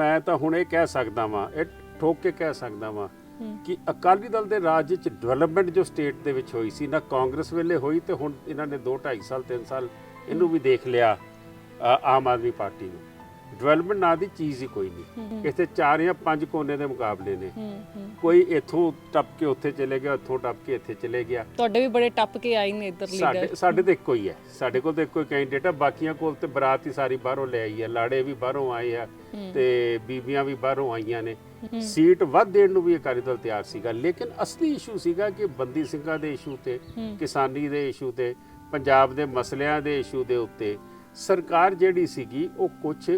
ਮੈਂ ਤਾਂ ਹੁਣ ਇਹ ਕਹਿ ਸਕਦਾ ਵਾਂ ਇਹ ਠੋਕ ਕੇ ਕਹਿ ਸਕਦਾ ਵਾਂ ਕਿ ਅਕਾਲੀ ਦਲ ਦੇ ਰਾਜ ਵਿੱਚ ਡਿਵੈਲਪਮੈਂਟ ਜੋ ਸਟੇਟ ਦੇ ਵਿੱਚ ਹੋਈ ਸੀ ਨਾ ਕਾਂਗਰਸ ਵੇਲੇ ਹੋਈ ਤੇ ਹੁਣ ਇਹਨਾਂ ਨੇ 2 2.5 ਸਾਲ 3 ਸਾਲ ਇਹਨੂੰ ਵੀ ਦੇਖ ਲਿਆ ਆਮ ਆਦਮੀ ਪਾਰਟੀ ਨੂੰ। ਡਿਵੈਲਪਮੈਂਟ ਨਾਂ ਦੀ ਚੀਜ਼ ਹੀ ਕੋਈ ਨਹੀਂ। ਇੱਥੇ ਚਾਰ ਜਾਂ ਪੰਜ ਕੋਨੇ ਦੇ ਮੁਕਾਬਲੇ ਨੇ। ਕੋਈ ਇੱਥੋਂ ਟੱਪ ਕੇ ਉੱਥੇ ਚਲੇ ਗਿਆ ਉੱਥੋਂ ਟੱਪ ਕੇ ਇੱਥੇ ਚਲੇ ਗਿਆ। ਤੁਹਾਡੇ ਵੀ ਬੜੇ ਟੱਪ ਕੇ ਆਈ ਨੇ ਇੱਧਰ ਸਾਡੇ ਲੀਡਰ ਸਾਡੇ ਤੇ ਇੱਕੋ ਹੀ ਹੈ। ਸਾਡੇ ਕੋਲ ਤੇ ਇੱਕੋ ਹੀ ਕੈਂਡੀਡੇਟ ਹੈ ਬਾਕੀਆਂ ਕੋਲ ਤੇ ਬਰਾਤ ਹੀ ਸਾਰੀ ਬਾਹਰੋਂ ਲੈ ਆਈ ਹੈ। ਲਾੜੇ ਵੀ ਬਾਹਰੋਂ ਆਏ ਆ ਤੇ ਬੀਬੀਆਂ ਵੀ ਬਾਹਰੋਂ ਆਈਆਂ ਨੇ। ਸੀਟ ਵੱਧ ਦੇਣ ਨੂੰ ਵੀ ਅਕਾਲੀ ਦਲ ਤਿਆਰ ਸੀਗਾ। ਲੇਕਿਨ ਅਸਲੀ ਇਸ਼ੂ ਸੀਗਾ ਕਿ ਬੰਦੀ ਸਿੰਘਾਂ ਦੇ ਇਸ਼ੂ ਤੇ ਕਿਸਾਨੀ ਦੇ ਇਸ਼ੂ ਤੇ ਪੰਜਾਬ ਦੇ ਮਸਲਿਆਂ ਦੇ ਇਸ਼ੂ ਦੇ ਉੱਤੇ ਸਰਕਾਰ ਜਿਹੜੀ ਸੀਗੀ ਉਹ ਕੁਝ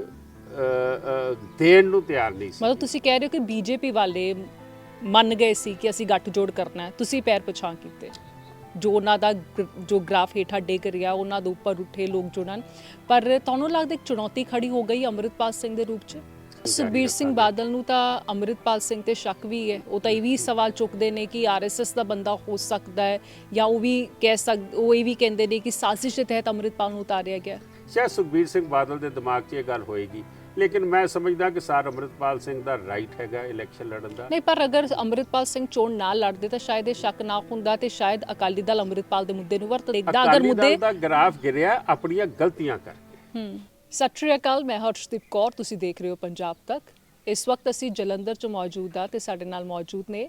ਦੇਣ ਨੂੰ ਤਿਆਰ ਨਹੀਂ ਸੀ। ਮਤਲਬ ਤੁਸੀਂ ਕਹਿ ਰਹੇ ਹੋ ਕਿ ਬੀਜੇਪੀ ਵਾਲੇ ਮੰਨ ਗਏ ਸੀ ਕਿ ਅਸੀਂ ਗੱਠਜੋੜ ਕਰਨਾ ਹੈ। ਤੁਸੀਂ ਪੈਰ ਪਛਾਣ ਕੀਤੇ। ਜੋ ਉਹਨਾਂ ਦਾ ਜੋ ਗ੍ਰਾਫ ਹੇਠਾਂ ਡਿੱਗ ਰਿਹਾ ਉਹਨਾਂ ਦੇ ਉੱਪਰ ਉੱਠੇ ਲੋਕ ਜੁੜਨ ਪਰ ਤੁਹਾਨੂੰ ਲੱਗਦਾ ਇੱਕ ਚੁਣੌਤੀ ਖੜੀ ਹੋ ਗਈ ਅੰਮ੍ਰਿਤਪਾਲ ਸਿੰਘ ਦੇ ਰੂਪ 'ਚ? ਸੁਖਬੀਰ ਸਿੰਘ ਬਾਦਲ ਨੂੰ ਤਾਂ ਅੰਮ੍ਰਿਤਪਾਲ ਸਿੰਘ ਤੇ ਸ਼ੱਕ ਵੀ ਹੈ। ਉਹ ਤਾਂ ਇਹ ਵੀ ਸਵਾਲ ਚੁੱਕਦੇ ਨੇ ਕਿ ਆਰਐਸਐਸ ਦਾ ਬੰਦਾ ਹੋ ਸਕਦਾ ਹੈ ਜਾਂ ਉਹ ਵੀ ਕਹਿ ਸਕ ਉਹ ਇਹ ਵੀ ਕਹਿੰਦੇ ਨੇ ਕਿ ਸਾਜ਼ਿਸ਼ ਦੇ ਤਹਿਤ ਅੰਮ੍ਰਿਤਪਾਲ ਨੂੰ ਉਤਾਰਿਆ ਗਿਆ। ਸ਼ਾਇਦ ਸੁਖਬੀਰ ਸਿੰਘ ਬਾਦਲ ਦੇ ਦਿਮਾਗ 'ਚ ਇਹ ਗੱਲ ਹੋਏਗੀ। ਲੇਕਿਨ ਮੈਂ ਸਮਝਦਾ ਕਿ ਸਰ ਅਮਰਿਤਪਾਲ ਸਿੰਘ ਦਾ ਰਾਈਟ ਹੈਗਾ ਇਲੈਕਸ਼ਨ ਲੜਨ ਦਾ। ਨਹੀਂ ਪਰ ਅਗਰ ਅੰਮ੍ਰਿਤਪਾਲ ਸਿੰਘ ਚੋਣ ਨਾ ਲੜਦੇ ਤਾਂ ਸ਼ਾਇਦ ਇਹ ਸ਼ੱਕ ਨਾ ਹੁੰਦਾ ਤੇ ਸ਼ਾਇਦ ਅਕਾਲੀ ਦਲ ਅੰਮ੍ਰਿਤਪਾਲ ਦੇ ਮੁੱਦੇ ਨੂੰ ਵਰਤ ਲੈਂਦਾ ਅਗਰ ਮੁੱਦੇ ਦਾ ਗ੍ਰਾਫ ਗਿਰਿਆ ਆਪਣੀਆਂ ਗਲਤੀਆਂ ਕਰਕੇ ਹੂੰ। ਸਤਿ ਸ਼੍ਰੀ ਅਕਾਲ ਮੈਂ ਹਰਸ਼ਦੀਪ ਕੌਰ ਤੁਸੀਂ ਦੇਖ ਰਹੇ ਹੋ ਪੰਜਾਬ ਤੱਕ। ਇਸ ਵਕਤ ਅਸੀਂ ਜਲੰਧਰ 'ਚ ਮੌਜੂਦ ਆ ਤੇ ਸਾਡੇ ਨਾਲ ਮੌਜੂਦ ਨੇ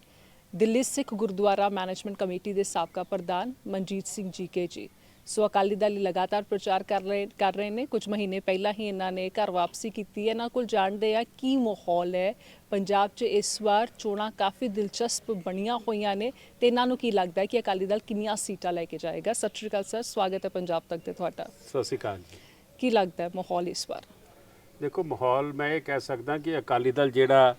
ਦਿੱਲੀ ਸਿੱਖ ਗੁਰਦੁਆਰਾ ਮੈਨੇਜਮੈਂਟ ਕਮੇਟੀ ਦੇ ਸਾਬਕਾ ਪ੍ਰਧਾਨ ਮਨਜੀਤ ਸਿੰਘ ਜੀਕੇ ਜੀ। ਸੋ ਅਕਾਲੀ ਦਲ ਲਗਾਤਾਰ ਪ੍ਰਚਾਰ ਕਰ ਰਹੇ ਕਰ ਰਹੇ ਨੇ। ਕੁਝ ਮਹੀਨੇ ਪਹਿਲਾਂ ਹੀ ਇਹਨਾਂ ਨੇ ਘਰ ਵਾਪਸੀ ਕੀਤੀ ਹੈ। ਇਹਨਾਂ ਕੋਲ ਜਾਣਦੇ ਆ ਕੀ ਮਾਹੌਲ ਹੈ। ਪੰਜਾਬ 'ਚ ਇਸ ਵਾਰ ਚੋਣਾਂ ਕਾਫੀ ਦਿਲਚਸਪ ਬਣੀਆਂ ਹੋਈਆਂ ਨੇ ਤੇ ਇਹਨਾਂ ਨੂੰ ਕੀ ਲੱਗਦਾ ਹੈ ਕਿ ਅਕਾਲੀ ਦਲ ਕਿੰਨੀਆਂ ਸੀਟਾਂ ਲੈ ਕੇ ਜਾਏਗਾ? ਸਤਿ ਸ਼੍ਰੀ ਅਕਾਲ ਸਰ। ਸਵਾਗਤ ਹੈ ਪੰਜਾਬ ਤੱਕ ਤੇ ਤੁਹਾਡਾ। ਸਤਿ ਸ਼੍ਰੀ ਅਕਾਲ ਜੀ। ਕੀ ਲੱਗਦਾ ਹੈ ਮਾਹੌਲ ਇਸ ਵਾਰ? ਦੇਖੋ ਮਾਹੌਲ ਮੈਂ ਇਹ ਕਹਿ ਸਕਦਾ ਕਿ ਅਕਾਲੀ ਦਲ ਜਿਹੜਾ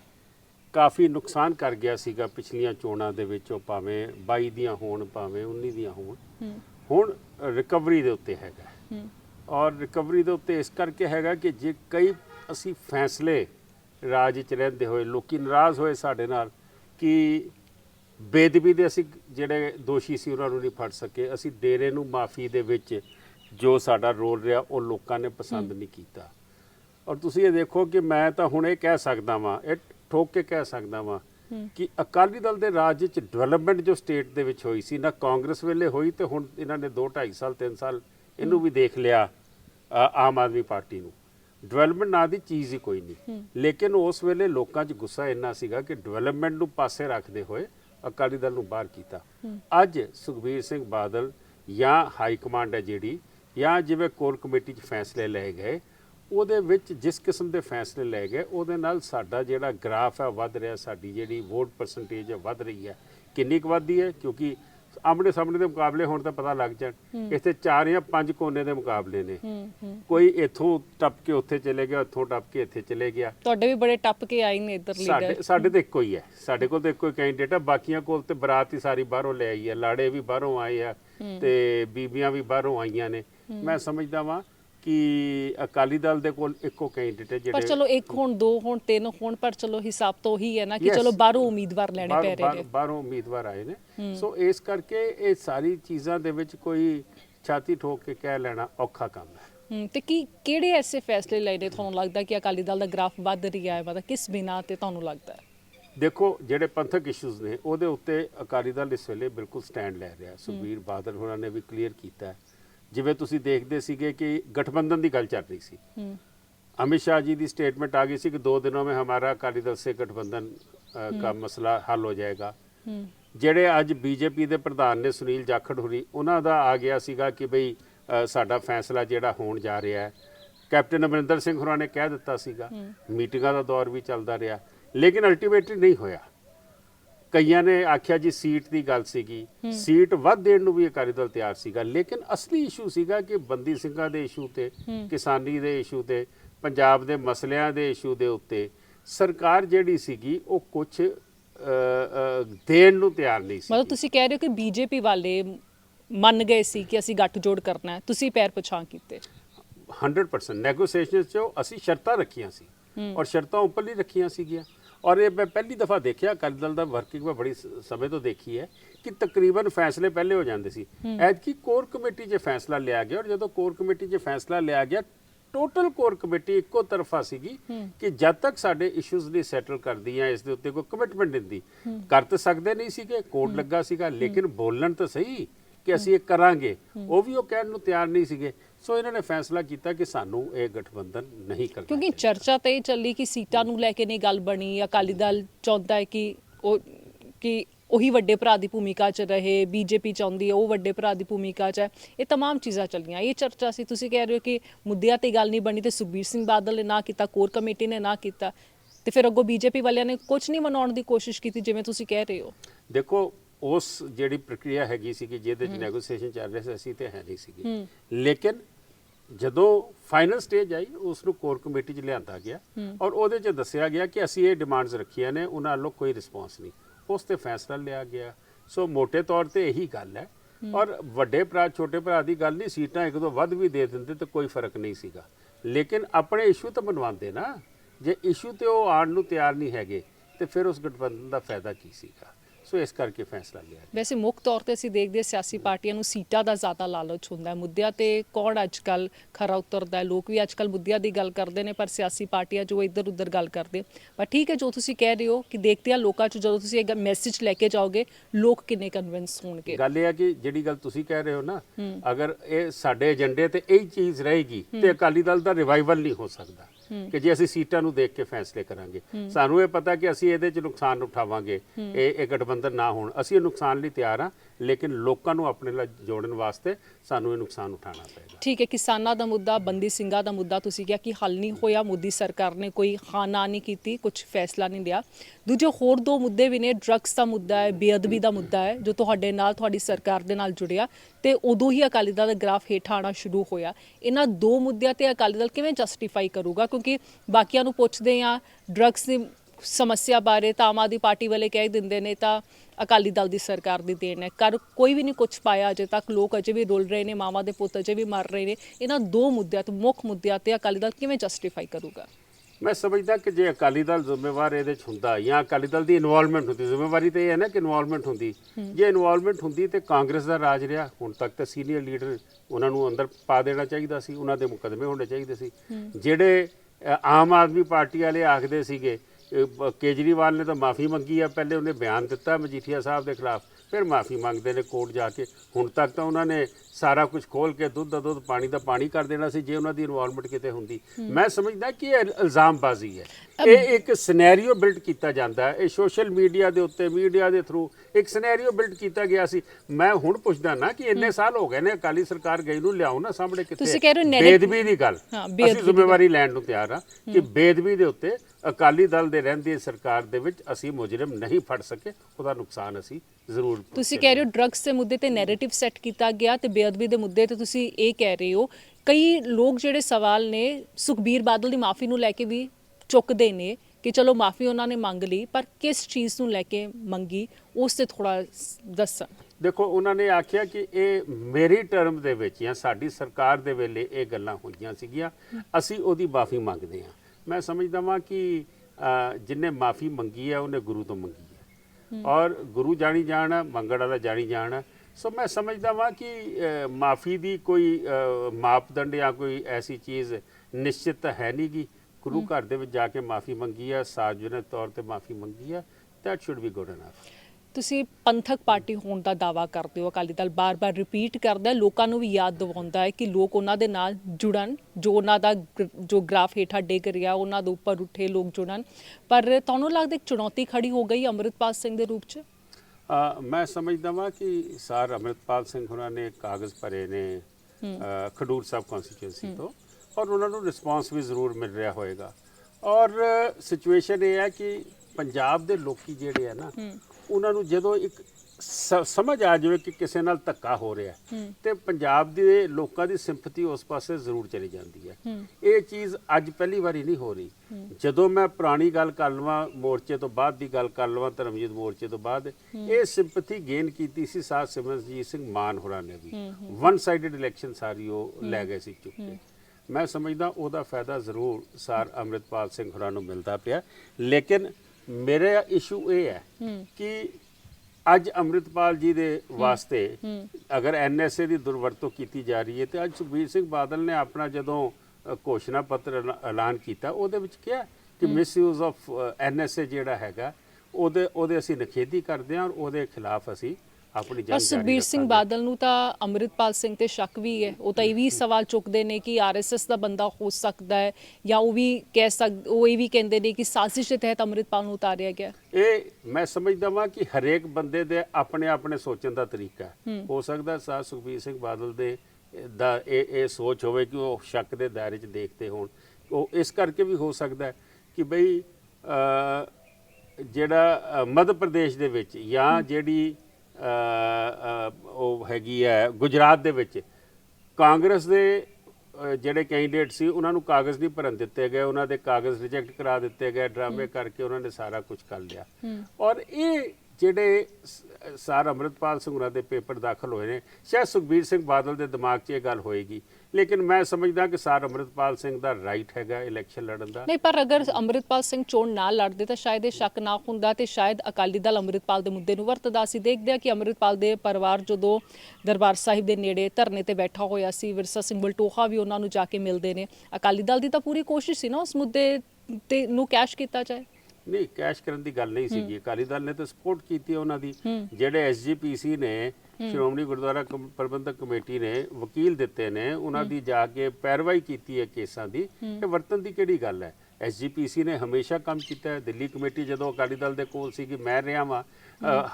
ਕਾਫੀ ਨੁਕਸਾਨ ਕਰ ਗਿਆ ਸੀਗਾ ਪਿਛਲੀਆਂ ਚੋਣਾਂ ਦੇ ਵਿੱਚ ਭਾਵੇਂ 22 ਦੀਆਂ ਹੋਣ ਭਾਵੇਂ 19 ਦੀਆਂ ਹੋਣ। ਹੂੰ। ਹੁਣ ਰਿਕਵਰੀ ਦੇ ਉੱਤੇ ਹੈਗਾ। ਔਰ ਰਿਕਵਰੀ ਦੇ ਉੱਤੇ ਇਸ ਕਰਕੇ ਹੈਗਾ ਕਿ ਜੇ ਕਈ ਅਸੀਂ ਫੈਸਲੇ ਰਾਜ ਵਿੱਚ ਰਹਿੰਦੇ ਹੋਏ ਲੋਕੀ ਨਾਰਾਜ਼ ਹੋਏ ਸਾਡੇ ਨਾਲ ਕਿ ਬੇਦਬੀ ਦੇ ਅਸੀਂ ਜਿਹੜੇ ਦੋਸ਼ੀ ਸੀ ਉਹਨਾਂ ਨੂੰ ਨਹੀਂ ਫੜ ਸਕੇ ਅਸੀਂ ਡੇਰੇ ਨੂੰ ਮਾਫੀ ਦੇ ਵਿੱਚ ਜੋ ਸਾਡਾ ਰੋਲ ਰਿਹਾ ਉਹ ਲੋਕਾਂ ਨੇ ਪਸੰਦ ਨਹੀਂ ਕੀਤਾ। ਔਰ ਤੁਸੀਂ ਇਹ ਦੇਖੋ ਕਿ ਮੈਂ ਤਾਂ ਹੁਣ ਇਹ ਕਹਿ ਸਕਦਾ ਵਾਂ ਇਹ ਠੋਕ ਕੇ ਕਹਿ ਸਕਦਾ ਵਾਂ ਕਿ ਅਕਾਲੀ ਦਲ ਦੇ ਰਾਜ ਵਿੱਚ ਡਿਵੈਲਪਮੈਂਟ ਜੋ ਸਟੇਟ ਦੇ ਵਿੱਚ ਹੋਈ ਸੀ ਨਾ ਕਾਂਗਰਸ ਵੇਲੇ ਹੋਈ ਤੇ ਹੁਣ ਇਹਨਾਂ ਨੇ 2 2.5 ਸਾਲ 3 ਸਾਲ ਇਹਨੂੰ ਵੀ ਦੇਖ ਲਿਆ ਆਮ ਆਦਮੀ ਪਾਰਟੀ ਨੂੰ। ਡਿਵੈਲਪਮੈਂਟ ਨਾਂ ਦੀ ਚੀਜ਼ ਹੀ ਕੋਈ ਨਹੀਂ। ਲੇਕਿਨ ਉਸ ਵੇਲੇ ਲੋਕਾਂ 'ਚ ਗੁੱਸਾ ਇੰਨਾ ਸੀਗਾ ਕਿ ਡਿਵੈਲਪਮੈਂਟ ਨੂੰ ਪਾਸੇ ਰੱਖਦੇ ਹੋਏ ਅਕਾਲੀ ਦਲ ਨੂੰ ਬਾਹਰ ਕੀਤਾ। ਅੱਜ ਸੁਖਬੀਰ ਸਿੰਘ ਬਾਦਲ ਜਾਂ ਹਾਈ ਕਮਾਂਡ ਹੈ ਜਿਹੜੀ ਜਾਂ ਜਿਵੇਂ ਕੋਰ ਕਮੇਟੀ 'ਚ ਫੈਸਲੇ ਲਏ ਗਏ ਉਹਦੇ ਵਿੱਚ ਜਿਸ ਕਿਸਮ ਦੇ ਫੈਸਲੇ ਲਏ ਗਏ ਉਹਦੇ ਨਾਲ ਸਾਡਾ ਜਿਹੜਾ ਗ੍ਰਾਫ ਹੈ ਵੱਧ ਰਿਹਾ ਸਾਡੀ ਜਿਹੜੀ ਵੋਟ ਪਰਸੈਂਟੇਜ ਹੈ ਵੱਧ ਰਹੀ ਹੈ ਕਿੰਨੀ ਕੁ ਵੱਧਦੀ ਹੈ? ਕਿਉਂਕਿ ਆਮਣੇ ਸਾਹਮਣੇ ਦੇ ਮੁਕਾਬਲੇ ਹੁਣ ਤਾਂ ਪਤਾ ਲੱਗ ਜਾਣ। ਇੱਥੇ ਚਾਰ ਜਾਂ ਪੰਜ ਕੋਨੇ ਦੇ ਮੁਕਾਬਲੇ ਨੇ। ਕੋਈ ਇੱਥੋਂ ਟੱਪ ਕੇ ਉੱਥੇ ਚਲੇ ਗਿਆ ਉੱਥੋਂ ਟੱਪ ਕੇ ਇੱਥੇ ਚਲੇ ਗਿਆ। ਤੁਹਾਡੇ ਵੀ ਬੜੇ ਟੱਪ ਕੇ ਆਈ ਨੇ ਇੱਧਰ ਸਾਡੇ ਲੀਡਰ ਸਾਡੇ ਤੇ ਇੱਕੋ ਹੀ ਹੈ। ਸਾਡੇ ਕੋਲ ਤੇ ਇੱਕੋ ਹੀ ਕੈਂਡੀਡੇਟ ਹੈ ਬਾਕੀਆਂ ਕੋਲ ਤੇ ਬਰਾਤ ਹੀ ਸਾਰੀ ਬਾਹਰੋਂ ਲੈ ਆਈ ਹੈ ਲਾੜੇ ਵੀ ਬਾਹਰੋਂ ਆਏ ਆ ਤੇ ਬੀਬੀਆਂ ਵੀ ਬਾਹਰੋਂ ਆਈਆਂ ਨੇ। ਮੈਂ ਸਮਝਦਾ ਵਾਂ ਕਿ ਅਕਾਲੀ ਦਲ ਦੇ ਕੋਲ ਇੱਕੋ ਕੈਂਡੀਡੇਟ ਹੈ ਪਰ ਜਿਹੜੇ ਚਲੋ ਇੱਕ ਹੁਣ ਦੋ ਹੁਣ ਤਿੰਨ ਹੁਣ ਪਰ ਚਲੋ ਹਿਸਾਬ ਤੋਂ ਉਹੀ ਹੈ ਨਾ ਕਿ Yes. ਚਲੋ ਬਾਹਰੋਂ ਉਮੀਦਵਾਰ ਲੈਣੇ ਪੈ ਰਹੇ ਬਾਹਰੋਂ- ਨੇ। ਬਾਹਰੋਂ ਉਮੀਦਵਾਰ ਆਏ ਨੇ। ਸੋ ਇਸ ਕਰਕੇ ਇਹ ਸਾਰੀ ਚੀਜ਼ਾਂ ਦੇ ਵਿੱਚ ਕੋਈ ਛਾਤੀ ਠੋਕ ਕੇ ਕਹਿ ਲੈਣਾ ਔਖਾ ਕੰਮ ਹੈ। ਹੂੰ ਤੇ ਕੀ ਕਿਹੜੇ ਐਸੇ ਫੈਸਲੇ ਲਏ ਨੇ ਤੁਹਾਨੂੰ ਲੱਗਦਾ ਕਿ ਅਕਾਲੀ ਦਲ ਦਾ ਗ੍ਰਾਫ ਵੱਧ ਰਿਹਾ ਹੈ? ਮਤਲਬ ਕਿਸ ਬਿਨਾ ਤੇ ਤੁਹਾਨੂੰ ਲੱਗਦਾ ਹੈ? ਦੇਖੋ ਜਿਹੜੇ ਪੰਥਕ ਇਸ਼ੂਜ਼ ਨੇ ਉਹਦੇ ਉੱਤੇ ਅਕਾਲੀ ਦਲ ਇਸ ਵੇਲੇ ਬਿਲਕੁਲ ਸਟੈਂਡ ਲੈ ਰਿਹਾ ਸੁਖਬੀਰ ਬਾਦਲ ਹੋਣਾ ਨੇ ਵੀ ਕਲੀਅਰ ਕੀਤਾ ਹੈ। ਜਿਵੇਂ ਤੁਸੀਂ ਦੇਖਦੇ ਸੀਗੇ ਕਿ ਗਠਬੰਧਨ ਦੀ ਗੱਲ ਚੱਲ ਰਹੀ ਸੀ। ਅਮਿਤ ਸ਼ਾਹ ਜੀ ਦੀ ਸਟੇਟਮੈਂਟ ਆ ਗਈ ਸੀ ਕਿ ਦੋ ਦਿਨਾਂ ਵਿੱਚ ਹਮਾਰਾ ਅਕਾਲੀ ਦਲ ਸੇ ਗਠਬੰਧਨ ਦਾ ਮਸਲਾ ਹੱਲ ਹੋ ਜਾਏਗਾ। ਜਿਹੜੇ ਅੱਜ ਬੀਜੇਪੀ ਦੇ ਪ੍ਰਧਾਨ ਨੇ ਸੁਨੀਲ ਜਾਖੜ ਹੁਰੀ ਉਹਨਾਂ ਦਾ ਆ ਗਿਆ ਸੀਗਾ ਕਿ ਭਈ ਸਾਡਾ ਫੈਸਲਾ ਜਿਹੜਾ ਹੋਣ ਜਾ ਰਿਹਾ ਹੈ। ਕੈਪਟਨ ਅਮਰਿੰਦਰ ਸਿੰਘ ਹੋਰਾਂ ਨੇ ਕਹਿ ਦਿੱਤਾ ਸੀਗਾ। ਮੀਟਿੰਗਾਂ ਦਾ ਦੌਰ ਵੀ ਚੱਲਦਾ ਰਿਹਾ। ਲੇਕਿਨ ਅਲਟੀਮੇਟਲੀ ਨਹੀਂ ਹੋਇਆ। ਕਈਆਂ ਨੇ ਆਖਿਆ ਜੀ ਸੀਟ ਦੀ ਗੱਲ ਸੀਗੀ। ਸੀਟ ਵੱਧ ਦੇਣ ਨੂੰ ਵੀ ਅਕਾਲੀ ਦਲ ਤਿਆਰ ਸੀਗਾ ਲੇਕਿਨ ਅਸਲੀ ਇਸ਼ੂ ਸੀਗਾ ਕਿ ਬੰਦੀ ਸਿੰਘਾਂ ਦੇ ਇਸ਼ੂ ਤੇ ਕਿਸਾਨੀ ਦੇ ਇਸ਼ੂ ਤੇ ਪੰਜਾਬ ਦੇ ਮਸਲਿਆਂ ਦੇ ਇਸ਼ੂ ਦੇ ਉੱਤੇ ਸਰਕਾਰ ਜਿਹੜੀ ਸੀਗੀ ਉਹ ਕੁਝ ਦੇਣ ਨੂੰ ਤਿਆਰ ਨਹੀਂ ਸੀ ਮਤਲਬ ਤੁਸੀਂ ਕਹਿ ਰਹੇ ਹੋ ਕਿ ਬੀਜੇਪੀ ਵਾਲੇ ਮੰਨ ਗਏ ਸੀ ਕਿ ਅਸੀਂ ਗੱਠਜੋੜ ਕਰਨਾ ਹੈ ਤੁਸੀਂ ਪੈਰ ਪਛਾਣ ਕੀਤੇ। 100% ਨੈਗੋਸੀਏਸ਼ਨਸ 'ਚ ਅਸੀਂ ਸ਼ਰਤਾਂ ਰੱਖੀਆਂ ਸੀ ਔਰ ਸ਼ਰਤਾਂ ਉੱਪਰਲੀ ਰੱਖੀਆਂ ਸੀਗੀਆਂ। ਔਰ ਇਹ ਮੈਂ ਪਹਿਲੀ ਦਫਾ ਦੇਖਿਆ ਅਕਾਲੀ ਦਲ ਦਾ ਵਰਕਿੰਗ ਮੈਂ ਬੜੀ ਸਮੇਂ ਤੋਂ ਦੇਖੀ ਹੈ ਕਿ ਤਕਰੀਬਨ ਫੈਸਲੇ ਪਹਿਲੇ ਹੋ ਜਾਂਦੇ ਸੀ। ਐਤਕੀ ਕੋਰ ਕਮੇਟੀ 'ਚ ਫੈਸਲਾ ਲਿਆ ਗਿਆ ਔਰ ਜਦੋਂ ਕੋਰ ਕਮੇਟੀ 'ਚ ਫੈਸਲਾ ਲਿਆ ਗਿਆ ਟੋਟਲ ਕੋਰ ਕਮੇਟੀ ਇੱਕੋ ਤਰਫਾ ਸੀਗੀ ਕਿ ਜਦ ਤੱਕ ਸਾਡੇ ਇਸ਼ੂਜ਼ ਨਹੀਂ ਸੈਟਲ ਕਰਦੀ ਆ ਇਸ ਦੇ ਉੱਤੇ ਕੋਈ ਕਮਿਟਮੈਂਟ ਦਿੰਦੀ ਕਰ ਤਾਂ ਸਕਦੇ ਨਹੀਂ ਸੀਗੇ ਕੋਡ ਲੱਗਾ ਸੀਗਾ ਲੇਕਿਨ ਬੋਲਣ ਤਾਂ ਸਹੀ ਕਿ ਅਸੀਂ ਇਹ ਕਰਾਂਗੇ। ਉਹ ਵੀ ਉਹ ਕਹਿਣ ਨੂੰ ਤਿਆਰ ਨਹੀਂ ਸੀਗੇ ਸੋ ਇਹਨਾਂ ਨੇ ਫੈਸਲਾ ਕੀਤਾ ਕਿ ਸਾਨੂੰ ਇਹ ਗਠਬੰਧਨ ਨਹੀਂ ਕਰਨਾ ਕਿਉਂਕਿ ਚਰਚਾ ਤਾਂ ਇਹ ਚੱਲੀ ਕਿ ਸੀਟਾਂ ਨੂੰ ਲੈ ਕੇ ਨਹੀਂ ਗੱਲ ਬਣੀ ਅਕਾਲੀ ਦਲ ਚਾਹੁੰਦਾ ਹੈ ਕਿ ਉਹ ਕਿ ਉਹੀ ਵੱਡੇ ਭਰਾ ਦੀ ਭੂਮਿਕਾ 'ਚ ਰਹੇ ਬੀਜੇਪੀ ਚਾਹੁੰਦੀ ਹੈ ਉਹ ਵੱਡੇ ਭਰਾ ਦੀ ਭੂਮਿਕਾ 'ਚ ਹੈ ਇਹ तमाम ਚੀਜ਼ਾਂ ਚੱਲੀਆਂ ਇਹ ਚਰਚਾ ਸੀ ਤੁਸੀਂ ਕਹਿ ਰਹੇ ਹੋ ਕਿ ਮੁੱਦਿਆਂ ਤੇ ਗੱਲ ਨਹੀਂ ਬਣੀ ਤੇ ਸੁਖਬੀਰ ਸਿੰਘ ਬਾਦਲ ਨੇ ਨਾ ਕੀਤਾ ਕੋਰ ਕਮੇਟੀ ਨੇ ਨਾ ਕੀਤਾ ਤੇ ਫਿਰ ਅੱਗੋਂ ਬੀਜੇਪੀ ਵਾਲਿਆਂ ਨੇ ਕੁਝ ਨਹੀਂ ਮਨਾਉਣ ਦੀ ਕੋਸ਼ਿਸ਼ ਕੀਤੀ ਜਿਵੇਂ ਤੁਸੀਂ ਕਹਿ ਰਹੇ ਹੋ ਦੇਖੋ ਉਸ ਜਿਹੜੀ ਪ੍ਰਕਿਰਿਆ ਹੈਗੀ ਸੀ ਕਿ ਜਿਹਦੇ ਚ ਨੈਗੋਸੀਏਸ਼ਨ ਚੱਲ ਰਿਹਾ ਸੀ ਅਸੀਂ ਤੇ ਹੈ ਨਹੀਂ ਸੀਗੇ ਲੇਕਿਨ ਜਦੋਂ ਫਾਈਨਲ ਸਟੇਜ ਆਈ ਉਸ ਨੂੰ ਕੋਰ ਕਮੇਟੀ ਚ ਲਿਆਂਦਾ ਗਿਆ ਔਰ ਉਹਦੇ ਚ ਦੱਸਿਆ ਗਿਆ ਕਿ ਅਸੀਂ ਇਹ ਡਿਮਾਂਡਸ ਰੱਖੀਆਂ ਨੇ ਉਹਨਾਂ ਵੱਲੋਂ ਕੋਈ ਰਿਸਪੌਂਸ ਨਹੀਂ। ਉਸ ਤੇ ਫੈਸਲਾ ਲਿਆ ਗਿਆ। ਸੋ ਮੋٹے ਤੌਰ ਤੇ ਇਹੀ ਗੱਲ ਹੈ। ਔਰ ਵੱਡੇ ਭਰਾ ਛੋਟੇ ਭਰਾ ਦੀ ਗੱਲ ਨਹੀਂ ਸੀਟਾਂ ਇੱਕ ਦੋ ਵੱਧ ਵੀ ਦੇ ਦਿੰਦੇ ਤੇ ਕੋਈ ਫ਼ਰਕ ਨਹੀਂ ਸੀਗਾ। ਲੇਕਿਨ ਆਪਣੇ ਇਸ਼ੂ ਤਾਂ ਬਣਵਾਉਂਦੇ ਨਾ। ਜੇ ਇਸ਼ੂ ਤੇ ਉਹ ਆਉਣ ਨੂੰ ਤਿਆਰ ਨਹੀਂ ਹੈਗੇ ਤੇ ਫਿਰ ਉਸ ਗਠਬੰਧਨ ਦਾ ਫਾਇਦਾ ਕੀ ਸੀਗਾ? ਸੋ ਇਸ ਕਰਕੇ ਫੈਸਲਾ ਲਿਆ। ਵੈਸੇ ਮੁੱਖ ਤੌਰ ਤੇ ਅਸੀਂ ਦੇਖਦੇ ਹਾਂ ਸਿਆਸੀ ਪਾਰਟੀਆਂ ਨੂੰ ਸੀਟਾਂ ਦਾ ਜ਼ਿਆਦਾ ਲਾਲਚ ਹੁੰਦਾ ਹੈ। ਮੁੱਦਿਆਂ ਤੇ ਕੌਣ ਅੱਜਕੱਲ ਖਰਾ ਉਤਰਦਾ ਹੈ? ਲੋਕ ਵੀ ਅੱਜਕੱਲ ਮੁੱਦਿਆਂ ਦੀ ਗੱਲ ਕਰਦੇ ਨੇ ਪਰ ਸਿਆਸੀ ਪਾਰਟੀਆਂ ਜੋ ਇੱਧਰ ਉੱਧਰ ਗੱਲ ਕਰਦੇ ਪਰ ਠੀਕ ਹੈ ਜੋ ਤੁਸੀਂ ਕਹਿ ਰਹੇ ਹੋ ਕਿ ਦੇਖਦੇ ਆ ਲੋਕਾਂ 'ਚ ਜਦੋਂ ਤੁਸੀਂ ਇਹ ਮੈਸੇਜ ਲੈ ਕੇ ਜਾਓਗੇ ਲੋਕ ਕਿੰਨੇ ਕਨਵਿੰਸ ਹੋਣਗੇ? ਗੱਲ ਇਹ ਹੈ ਕਿ ਜਿਹੜੀ ਗੱਲ ਤੁਸੀਂ ਕਹਿ ਰਹੇ ਹੋ ਨਾ ਅਗਰ ਇਹ ਸਾਡੇ ਏਜੰਡੇ ਤੇ ਇਹ ਚੀਜ਼ ਰਹੇਗੀ ਤੇ ਅਕਾਲੀ ਦਲ ਦਾ ਰਿਵਾਈਵਲ ਨਹੀਂ ਹੋ ਸਕਦਾ। ਕਿ ਜੇ ਅਸੀਂ ਸੀਟਾਂ ਨੂੰ ਦੇਖ ਕੇ ਫੈਸਲੇ ਕਰਾਂਗੇ। ਸਾਨੂੰ ਇਹ ਪਤਾ ਕਿ ਅਸੀਂ ਇਹਦੇ 'ਚ ਨੁਕਸਾਨ ਉਠਾਵਾਂਗੇ। ਇਹ ਇਹ ਗਠਬੰਧਨ ਨਾ ਹੋਣ। ਅਸੀਂ ਇਹ ਨੁਕਸਾਨ ਲਈ ਤਿਆਰ ਹਾਂ ਲੇਕਿਨ ਲੋਕਾਂ ਨੂੰ ਆਪਣੇ ਨਾਲ ਜੋੜਨ ਵਾਸਤੇ ਸਾਨੂੰ ਇਹ ਨੁਕਸਾਨ ਉਠਾਉਣਾ ਪਏਗਾ। ਠੀਕ ਹੈ ਕਿਸਾਨਾਂ ਦਾ ਮੁੱਦਾ ਬੰਦੀ ਸਿੰਘਾਂ ਦਾ ਮੁੱਦਾ ਤੁਸੀਂ ਕਿਹਾ ਕਿ ਹੱਲ ਨਹੀਂ ਹੋਇਆ ਮੋਦੀ ਸਰਕਾਰ ਨੇ ਕੋਈ ਹਾਂ ਨਾ ਨਹੀਂ ਕੀਤੀ ਕੁਝ ਫੈਸਲਾ ਨਹੀਂ ਲਿਆ। ਦੂਜੇ ਹੋਰ ਦੋ ਮੁੱਦੇ ਵੀ ਨੇ ਡਰੱਗਸ ਦਾ ਮੁੱਦਾ ਹੈ ਬੇਅਦਬੀ ਦਾ ਮੁੱਦਾ ਹੈ ਜੋ ਤੁਹਾਡੇ ਨਾਲ ਤੁਹਾਡੀ ਸਰਕਾਰ ਦੇ ਨਾਲ ਜੁੜਿਆ। ਤੇ ਉਦੋਂ ਹੀ ਅਕਾਲੀ ਦਲ ਦਾ ਗ੍ਰਾਫ ਹੇਠਾਂ ਆਉਣਾ ਸ਼ੁਰੂ ਹੋਇਆ। ਇਹਨਾਂ ਦੋ ਮੁੱਦਿਆਂ ਤੇ ਅਕਾਲੀ ਦਲ ਕਿਵੇਂ ਜਸਟੀਫਾਈ ਕਰੂਗਾ? ਕਿਉਂਕਿ ਬਾਕੀਆਂ ਨੂੰ ਪੁੱਛਦੇ ਆ ਡਰੱਗਸ ਦੀ ਸਮੱਸਿਆ ਬਾਰੇ ਤਾਂ ਆਮ ਆਦਮੀ ਪਾਰਟੀ ਵਾਲੇ ਕਹਿ ਦਿੰਦੇ ਨੇ ਤਾਂ ਅਕਾਲੀ ਦਲ ਦੀ ਸਰਕਾਰ ਦੀ ਦੇਣ ਹੈ। ਕਰ ਕੋਈ ਵੀ ਨਹੀਂ ਕੁਝ ਪਾਇਆ ਅਜੇ ਤੱਕ ਲੋਕ ਅਜੇ ਵੀ ਰੁਲ ਰਹੇ ਨੇ ਮਾਵਾਂ ਦੇ ਪੁੱਤ ਅਜੇ ਵੀ ਮਰ ਰਹੇ ਨੇ। ਇਹਨਾਂ ਦੋ ਮੁੱਦਿਆਂ ਤੇ ਮੁੱਖ ਮੁੱਦਿਆਂ ਤੇ ਅਕਾਲੀ ਦਲ ਕਿਵੇਂ ਜਸਟੀਫਾਈ ਕਰੂਗਾ? ਮੈਂ ਸਮਝਦਾ ਕਿ ਜੇ ਅਕਾਲੀ ਦਲ ਜ਼ਿੰਮੇਵਾਰ ਇਹਦੇ ਚ ਹੁੰਦਾ ਜਾਂ ਅਕਾਲੀ ਦਲ ਦੀ ਇਨਵੋਲਵਮੈਂਟ ਹੁੰਦੀ ਜ਼ਿੰਮੇਵਾਰੀ ਤੇ ਇਹ ਹੈ ਨਾ ਕਿ ਇਨਵੋਲਵਮੈਂਟ ਹੁੰਦੀ। ਜੇ ਇਨਵੋਲਵਮੈਂਟ ਹੁੰਦੀ ਤੇ ਕਾਂਗਰਸ ਦਾ ਰਾਜ ਰਿਹਾ ਹੁਣ ਤੱਕ ਤਾਂ ਸੀਨੀਅਰ ਲੀਡਰ ਉਹਨਾਂ ਨੂੰ ਅੰਦਰ ਪਾ ਦੇਣਾ ਚਾਹੀਦਾ ਸੀ ਉਹਨਾਂ ਦੇ ਮੁਕਦਮੇ ਹੋਣੇ ਚਾਹੀਦੇ ਸੀ। ਜਿਹੜੇ ਆਮ ਆਦਮੀ ਪਾਰਟੀ ਵਾਲੇ ਆਖਦੇ ਸੀਗੇ ਕੇਜਰੀਵਾਲ ਨੇ ਤਾਂ ਮਾਫੀ ਮੰਗੀ ਆ ਪਹਿਲੇ ਉਹਨੇ ਬਿਆਨ ਦਿੱਤਾ ਮਜੀਠੀਆ ਸਾਹਿਬ ਦੇ ਖਿਲਾਫ ਫਿਰ ਮਾਫੀ ਮੰਗਦੇ ਨੇ ਕੋਰਟ ਜਾ ਕੇ। ਹੁਣ ਤੱਕ ਤਾਂ ਉਹਨਾਂ ਨੇ ਸਾਰਾ ਕੁਝ ਖੋਲ ਕੇ ਦੁੱਧ ਦਾ ਦੁੱਧ ਪਾਣੀ ਦਾ ਪਾਣੀ ਕਰ ਦੇਣਾ ਸੀ ਜੇ ਉਹਨਾਂ ਦੀ ਇਨਵੋਲਵਮੈਂਟ ਕਿਤੇ ਹੁੰਦੀ। ਮੈਂ ਸਮਝਦਾ ਕਿ ਇਹ ਇਲਜ਼ਾਮਬਾਜ਼ੀ ਹੈ। ਇਹ ਇੱਕ ਸਿਨੈਰੀਓ ਬਿਲਡ ਕੀਤਾ ਜਾਂਦਾ ਹੈ। ਇਹ ਸੋਸ਼ਲ ਮੀਡੀਆ ਦੇ ਉੱਤੇ ਮੀਡੀਆ ਦੇ ਥਰੂ ਇੱਕ ਸਿਨੈਰੀਓ ਬਿਲਡ ਕੀਤਾ ਗਿਆ ਸੀ। ਮੈਂ ਹੁਣ ਪੁੱਛਦਾ ਨਾ ਕਿ ਇੰਨੇ ਸਾਲ ਹੋ ਗਏ ਨੇ ਅਕਾਲੀ ਸਰਕਾਰ ਗਈ ਨੂੰ ਲਿਆਓ ਨਾ ਸਾਹਮਣੇ ਕਿੱਥੇ ਤੁਸੀਂ ਕਹਿ ਰਹੇ ਹੋ narrative- ਬੇਦਬੀ ਦੀ ਗੱਲ। ਅਸੀਂ ਜ਼ਿੰਮੇਵਾਰੀ ਲੈਣ ਨੂੰ ਤਿਆਰ ਹਾਂ ਕਿ ਬੇਦਬੀ ਦੇ ਉੱਤੇ ਅਕਾਲੀ ਦਲ ਦੇ ਰਹਿੰਦੀ ਸਰਕਾਰ ਦੇ ਵਿੱਚ ਅਸੀਂ ਮੁਜਰਮ ਨਹੀਂ ਫੜ ਸਕੇ ਉਹਦਾ ਨੁਕਸਾਨ ਅਸੀਂ ਜ਼ਰੂਰ ਤੁਸੀਂ ਕਹਿ ਰਹੇ ਹੋ ਡਰੱਗਸ ਦੇ ਮੁੱਦੇ ਤੇ ਨੈਰੇਟਿਵ ਸੈੱਟ ਕੀਤਾ ਗਿਆ ਤੇ ਬੇਅਦਬੀ ਦੇ ਮੁੱਦੇ ਤੇ ਤੁਸੀਂ ਇਹ ਕਹਿ ਰਹੇ ਹੋ। ਕਈ ਲੋਕ ਜਿਹੜੇ ਸਵਾਲ ਨੇ ਸੁਖਬੀਰ ਬਾਦਲ ਦੀ ਮਾਫੀ ਨੂੰ ਲੈ ਕੇ ਵੀ ਚੁੱਕਦੇ ਨੇ ਕਿ ਚਲੋ ਮਾਫੀ ਉਹਨਾਂ ਨੇ ਮੰਗ ਲਈ ਪਰ ਕਿਸ ਚੀਜ਼ ਨੂੰ ਲੈ ਕੇ ਮੰਗੀ ਉਸ ਤੇ ਥੋੜਾ ਦੱਸਣ ਦੇਖੋ ਉਹਨਾਂ ਨੇ ਆਖਿਆ ਕਿ ਇਹ ਮੇਰੀ ਟਰਮ ਦੇ ਵਿੱਚ ਜਾਂ ਸਾਡੀ ਸਰਕਾਰ ਦੇ ਵੇਲੇ ਇਹ ਗੱਲਾਂ ਹੋਈਆਂ ਸੀਗੀਆਂ ਅਸੀਂ ਉਹਦੀ ਮਾਫੀ ਮੰਗਦੇ ਹਾਂ। ਮੈਂ ਸਮਝਦਾ ਵਾਂ ਕਿ ਅ, ਜਿਹਨੇ ਮਾਫੀ ਮੰਗੀ ਹੈ ਉਹਨੇ ਗੁਰੂ ਤੋਂ ਮੰਗੀ ਹੈ। ਔਰ ਗੁਰੂ ਜਾਣੀ ਜਾਣ ਮੰਗਣ ਵਾਲਾ ਜਾਣੀ ਜਾਣ। ਸੋ ਮੈਂ ਸਮਝਦਾ ਵਾਂ ਕਿ ਮਾਫੀ ਦੀ ਕੋਈ ਮਾਪਦੰਡ ਜਾਂ ਕੋਈ ਐਸੀ ਚੀਜ਼ ਨਿਸ਼ਚਿਤ ਹੈ ਨਹੀਂਗੀ ਗੁਰੂ ਘਰ ਦੇ ਵਿੱਚ ਜਾ ਕੇ ਮਾਫੀ ਮੰਗੀ ਹੈ ਸਾਰਵਜਨਿਕ ਤੌਰ ਤੇ ਮਾਫੀ ਮੰਗੀ ਹੈ that should be good enough ਤੁਸੀਂ ਪੰਥਕ ਪਾਰਟੀ ਹੋਣ ਦਾ ਦਾਵਾ ਕਰਦੇ ਹੋ ਅਕਾਲੀ ਦਲ ਬਾਰ-ਬਾਰ ਰਿਪੀਟ ਕਰਦਾ ਹੈ ਲੋਕਾਂ ਨੂੰ ਵੀ ਯਾਦ ਦਿਵਾਉਂਦਾ ਹੈ ਕਿ ਲੋਕ ਉਹਨਾਂ ਦੇ ਨਾਲ ਜੁੜਨ ਜੋ ਉਹਨਾਂ ਦਾ ਜੋ ਗ੍ਰਾਫ ਹੇਠਾਂ ਡਿੱਗ ਰਿਹਾ ਉਹਨਾਂ ਦੇ ਉੱਪਰ ਉੱਠੇ ਲੋਕ ਜੁੜਨ। ਪਰ ਤੁਹਾਨੂੰ ਲੱਗਦਾ ਇੱਕ ਚੁਣੌਤੀ ਖੜੀ ਹੋ ਗਈ ਅੰਮ੍ਰਿਤਪਾਲ ਸਿੰਘ ਦੇ ਰੂਪ 'ਚ? ਅ, ਮੈਂ ਸਮਝਦਾ ਵਾਂ ਕਿ ਸਰ ਅਮਰਿਤਪਾਲ ਸਿੰਘ ਹੋਰਾਂ ਨੇ ਕਾਗਜ਼ ਭਰੇ ਨੇ ਅ, ਖਡੂਰ ਸਾਹਿਬ ਕਨਸਟੀਚੁਐਂਸੀ ਤੋਂ ਔਰ ਉਹਨਾਂ ਨੂੰ ਰਿਸਪਾਂਸ ਵੀ ਜ਼ਰੂਰ ਮਿਲ ਰਿਹਾ ਹੋਏਗਾ। ਔਰ ਸਿਚੁਏਸ਼ਨ ਇਹ ਹੈ ਕਿ ਪੰਜਾਬ ਦੇ ਲੋਕੀ ਜਿਹੜੇ ਆ ਨਾ ਉਹਨਾਂ ਨੂੰ ਜਦੋਂ ਇੱਕ ਸਮਝ ਆ ਜਾਵੇ ਕਿ ਕਿਸੇ ਨਾਲ ਧੱਕਾ ਹੋ ਰਿਹਾ ਤੇ ਪੰਜਾਬ ਦੇ ਲੋਕਾਂ ਦੀ ਸਿੰਪਥੀ ਉਸ ਪਾਸੇ ਜ਼ਰੂਰ ਚਲੀ ਜਾਂਦੀ ਹੈ। ਇਹ ਚੀਜ਼ ਅੱਜ ਪਹਿਲੀ ਵਾਰੀ ਨਹੀਂ ਹੋ ਰਹੀ। ਜਦੋਂ ਮੈਂ ਪੁਰਾਣੀ ਗੱਲ ਕਰ ਲਵਾਂ ਮੋਰਚੇ ਤੋਂ ਬਾਅਦ ਦੀ ਗੱਲ ਕਰ ਲਵਾਂ ਧਰਮਜੀਤ ਮੋਰਚੇ ਤੋਂ ਬਾਅਦ ਇਹ ਸਿੰਪਥੀ ਗੇਨ ਕੀਤੀ ਸੀ ਸਾਧ ਸਿਮਰਨਜੀਤ ਸਿੰਘ ਮਾਨ ਹੋਰਾਂ ਨੇ ਵੀ। ਵਨ ਸਾਈਡਡ ਇਲੈਕਸ਼ਨ ਸਾਰੀ ਉਹ ਲੈ ਗਏ ਸੀ ਚੁੱਕ ਕੇ। ਮੈਂ ਸਮਝਦਾ ਉਹਦਾ ਫਾਇਦਾ ਜ਼ਰੂਰ ਸਰ ਅੰਮ੍ਰਿਤਪਾਲ ਸਿੰਘ ਹੋਰਾਂ ਨੂੰ ਮਿਲਦਾ ਪਿਆ। ਲੇਕਿਨ ਮੇਰਾ ਇਸ਼ੂ ਇਹ ਹੈ ਕਿ ਅੱਜ ਅੰਮ੍ਰਿਤਪਾਲ ਜੀ ਦੇ ਵਾਸਤੇ ਅਗਰ ਐਨਐਸਏ ਦੀ ਦੁਰਵਰਤੋਂ ਕੀਤੀ ਜਾ ਰਹੀ ਹੈ ਤੇ ਅੱਜ ਸੁਖਬੀਰ ਸਿੰਘ ਬਾਦਲ ਨੇ ਆਪਣਾ ਜਦੋਂ ਘੋਸ਼ਣਾ ਪੱਤਰ ਐਲਾ- ਐਲਾਨ ਕੀਤਾ ਉਹਦੇ ਵਿੱਚ ਕਿਹਾ ਕਿ ਮਿਸਯੂਜ਼ ਆਫ ਐਨਐਸਏ ਜਿਹੜਾ ਹੈਗਾ ਉਹਦੇ ਉਹਦੇ ਅਸੀਂ ਨਿਖੇਧੀ ਕਰਦੇ ਹਾਂ ਔਰ ਉਹਦੇ ਖਿਲਾਫ ਅਸੀਂ ਆਪਣੀ ਜੰਗ ਸੁਖਬੀਰ ਸਿੰਘ ਬਾਦਲ ਨੂੰ ਤਾਂ ਅੰਮ੍ਰਿਤਪਾਲ ਸਿੰਘ ਤੇ ਸ਼ੱਕ ਵੀ ਹੈ। ਉਹ ਤਾਂ ਇਹ ਵੀ ਸਵਾਲ ਚੁੱਕਦੇ ਨੇ ਕਿ ਆਰਐਸਐਸ ਦਾ ਬੰਦਾ ਹੋ ਸਕਦਾ ਹੈ ਜਾਂ ਉਹ ਵੀ ਕਹਿ ਸਕ ਉਹ ਇਹ ਵੀ ਕਹਿੰਦੇ ਨੇ ਕਿ ਸਾਜ਼ਿਸ਼ ਦੇ ਤਹਿਤ ਅੰਮ੍ਰਿਤਪਾਲ ਨੂੰ ਉਤਾਰਿਆ ਗਿਆ ਇਹ ਮੈਂ ਸਮਝਦਾ ਵਾਂ ਕਿ ਹਰੇਕ ਬੰਦੇ ਦੇ ਆਪਣੇ ਆਪਣੇ ਸੋਚਣ ਦਾ ਤਰੀਕਾ ਹੈ। ਸਕਦਾ ਸਰ ਸੁਖਬੀਰ ਸਿੰਘ ਬਾਦਲ ਦੇ ਦਾ ਇਹ ਇਹ ਸੋਚ ਹੋਵੇ ਕਿ ਉਹ ਸ਼ੱਕ ਦੇ ਦਾਇਰੇ 'ਚ ਦੇਖਦੇ ਹੋਣ। ਉਹ ਇਸ ਕਰਕੇ ਵੀ ਹੋ ਸਕਦਾ ਕਿ ਬਈ ਜਿਹੜਾ ਮੱਧ ਪ੍ਰਦੇਸ਼ ਦੇ ਵਿੱਚ ਜਾਂ ਜਿਹੜੀ ਉਹ ਹੈਗੀ ਹੈ ਗੁਜਰਾਤ ਦੇ ਵਿੱਚ। ਕਾਂਗਰਸ ਦੇ ਜਿਹੜੇ ਕੈਂਡੀਡੇਟ ਸੀ ਉਹਨਾਂ ਨੂੰ ਕਾਗਜ਼ ਨਹੀਂ ਭਰਨ ਦਿੱਤੇ ਗਏ। ਉਹਨਾਂ ਦੇ ਕਾਗਜ਼ ਰਿਜੈਕਟ ਕਰਾ ਦਿੱਤੇ ਗਏ ਡਰਾਮੇ ਕਰਕੇ ਉਹਨਾਂ ਨੇ ਸਾਰਾ ਕੁਝ ਕਰ ਲਿਆ। ਔਰ ਇਹ ਜਿਹੜੇ ਸਰ ਅੰਮ੍ਰਿਤਪਾਲ ਸਿੰਘ ਉਹਨਾਂ ਦੇ ਪੇਪਰ ਦਾਖਲ ਹੋਏ ਨੇ। ਸ਼ਾਇਦ ਸੁਖਬੀਰ ਸਿੰਘ ਬਾਦਲ ਦੇ ਦਿਮਾਗ 'ਚ ਇਹ ਗੱਲ ਹੋਏਗੀ। ਲੇਕਿਨ ਮੈਂ ਸਮਝਦਾ ਕਿ ਸਰ ਅੰਮ੍ਰਿਤਪਾਲ ਸਿੰਘ ਦਾ ਰਾਈਟ ਹੈਗਾ ਇਲੈਕਸ਼ਨ ਲੜਨ ਦਾ। ਨਹੀਂ ਪਰ ਅਗਰ ਅੰਮ੍ਰਿਤਪਾਲ ਸਿੰਘ ਚੋਣ ਨਾ ਲੜਦੇ ਤਾਂ ਸ਼ਾਇਦ ਇਹ ਸ਼ੱਕ ਨਾ ਹੁੰਦਾ ਤੇ ਸ਼ਾਇਦ ਅਕਾਲੀ ਦਲ ਅੰਮ੍ਰਿਤਪਾਲ ਦੇ ਮੁੱਦੇ ਨੂੰ ਵਰਤਦਾ ਸੀ। ਦੇਖਦੇ ਆ ਕਿ ਅੰਮ੍ਰਿਤਪਾਲ ਦੇ ਪਰਿਵਾਰ ਜਦੋਂ ਦਰਬਾਰ ਸਾਹਿਬ ਦੇ ਨੇੜੇ ਧਰਨੇ ਤੇ ਬੈਠਾ ਹੋਇਆ ਸੀ ਵਿਰਸਾ ਸਿੰਘ ਬਲਟੋਹਾ ਵੀ ਉਹਨਾਂ ਨੂੰ ਜਾ ਕੇ ਮਿਲਦੇ ਨੇ। ਅਕਾਲੀ ਦਲ ਦੀ ਤਾਂ ਪੂਰੀ ਕੋਸ਼ਿਸ਼ ਸੀ ਨਾ ਉਸ ਮੁੱਦੇ ਤੇ ਨੂੰ ਕੈਸ਼ ਕੀਤਾ ਜਾਏ। ਨਹੀਂ ਕੈਸ਼ ਕਰਨ ਦੀ ਗੱਲ ਨਹੀਂ ਸੀਗੀ। ਅਕਾਲੀ ਦਲ ਨੇ ਤਾਂ ਸਪੋਰਟ ਕੀਤੀ ਉਹਨਾਂ ਦੀ। ਜਿਹੜੇ ਐਸਜੀਪੀਸੀ ਨੇ ਸ਼੍ਰੋਮਣੀ ਗੁਰਦੁਆਰਾ ਪ੍ਰਬੰਧਕ ਕਮੇਟੀ ਨੇ ਵਕੀਲ ਦਿੱਤੇ ਨੇ ਉਹਨਾਂ ਦੀ ਜਾ ਕੇ ਪੈਰਵਾਈ ਕੀਤੀ ਹੈ ਕੇਸਾਂ ਦੀ ਇਹ ਵਰਤਨ ਦੀ ਕਿਹੜੀ ਗੱਲ ਹੈ? ਐਸਜੀਪੀਸੀ ਨੇ ਹਮੇਸ਼ਾ ਕੰਮ ਕੀਤਾ ਹੈ ਦਿੱਲੀ ਕਮੇਟੀ ਜਦੋਂ ਅਕਾਲੀ ਦਲ ਦੇ ਕੋਲ ਸੀਗੀ ਮੈਂ ਰਿਹਾ ਵਾਂ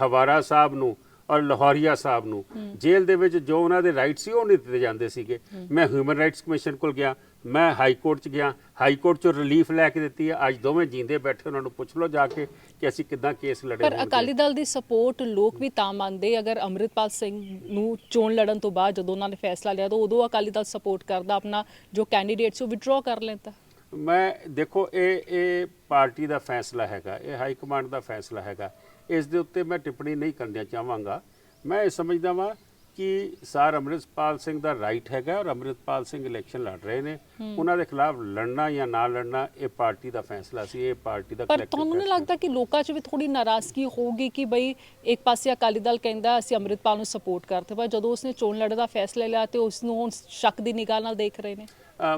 ਹਵਾਰਾ ਸਾਹਿਬ ਨੂੰ ਔਰ ਲਾਹੌਰੀਆ ਸਾਹਿਬ ਨੂੰ। ਜੇਲ੍ਹ ਦੇ ਵਿੱਚ ਜੋ ਉਹਨਾਂ ਦੇ ਰਾਈਟ ਸੀ ਉਹ ਨਹੀਂ ਦਿੱਤੇ ਜਾਂਦੇ ਸੀਗੇ। ਮੈਂ ਹਿਊਮਨ ਰਾਈਟਸ ਕਮਿਸ਼ਨ ਕੋਲ ਗਿਆ ਮੈਂ ਹਾਈ ਕੋਰਟ 'ਚ ਗਿਆ। ਹਾਈ ਕੋਰਟ 'ਚੋਂ ਰਿਲੀਫ ਲੈ ਕੇ ਦਿੱਤੀ ਹੈ। ਅੱਜ ਦੋਵੇਂ ਜਿੰਦੇ ਬੈਠੇ ਉਹਨਾਂ ਨੂੰ ਪੁੱਛ ਲਓ ਜਾ ਕੇ ਕਿ ਅਸੀਂ ਕਿੱਦਾਂ ਕੇਸ ਲੜੇ ਪਰ। ਅਕਾਲੀ ਦਲ ਦੀ ਸਪੋਰਟ ਲੋਕ ਵੀ ਤਾਂ ਮੰਨਦੇ। ਅਗਰ ਅੰਮ੍ਰਿਤਪਾਲ ਸਿੰਘ ਨੂੰ ਚੋਣ ਲੜਨ ਤੋਂ ਬਾਅਦ ਜਦੋਂ ਉਹਨਾਂ ਨੇ ਫੈਸਲਾ ਲਿਆ ਤਾਂ ਉਦੋਂ ਅਕਾਲੀ ਦਲ ਸਪੋਰਟ ਕਰਦਾ। ਆਪਣਾ ਜੋ ਕੈਂਡੀਡੇਟ ਸੀ ਉਹ ਵਿਡਰਾਅ ਕਰ ਲੈਂਦਾ। ਮੈਂ ਦੇਖੋ ਇਹ ਇਹ ਪਾਰਟੀ ਦਾ ਫੈਸਲਾ ਹੈਗਾ ਇਹ ਹਾਈ ਕਮਾਂਡ ਦਾ ਫੈਸਲਾ ਹੈਗਾ। ਇਸ ਦੇ ਉੱਤੇ ਮੈਂ ਟਿੱਪਣੀ ਨਹੀਂ ਕਰਨਾ ਚਾਹਾਂਗਾ। ਮੈਂ ਇਹ ਸਮਝਦਾ ਵਾਂ ਕਿ ਸਰ ਅੰਮ੍ਰਿਤਪਾਲ ਸਿੰਘ ਦਾ ਰਾਈਟ ਹੈਗਾ ਔਰ ਅੰਮ੍ਰਿਤਪਾਲ ਸਿੰਘ ਇਲੈਕਸ਼ਨ ਲੜ ਰਹੇ ਨੇ। ਉਹਨਾਂ ਦੇ ਖਿਲਾਫ ਲੜਨਾ ਜਾਂ ਨਾ ਲੜਨਾ ਇਹ ਪਾਰਟੀ ਦਾ ਫੈਸਲਾ ਸੀ ਇਹ ਪਾਰਟੀ ਦਾ ਪਰ ਤੁਹਾਨੂੰ ਨਹੀਂ ਲੱਗਦਾ ਕਿ ਲੋਕਾਂ 'ਚ ਵੀ ਥੋੜੀ ਨਾਰਾਜ਼ਗੀ ਹੋਊਗੀ ਕਿ ਬਈ ਇੱਕ ਪਾਸੇ ਅਕਾਲੀ ਦਲ ਕਹਿੰਦਾ ਅਸੀਂ ਅੰਮ੍ਰਿਤਪਾਲ ਨੂੰ ਸਪੋਰਟ ਕਰਦੇ ਪਰ ਜਦੋਂ ਉਸਨੇ ਚੋਣ ਲੜਨ ਦਾ ਫੈਸਲਾ ਲਿਆ ਤੇ ਉਸ ਨੂੰ ਹੁਣ ਸ਼ੱਕ ਦੀ ਨਿਗਾਹ ਨਾਲ ਦੇਖ ਰਹੇ ਨੇ?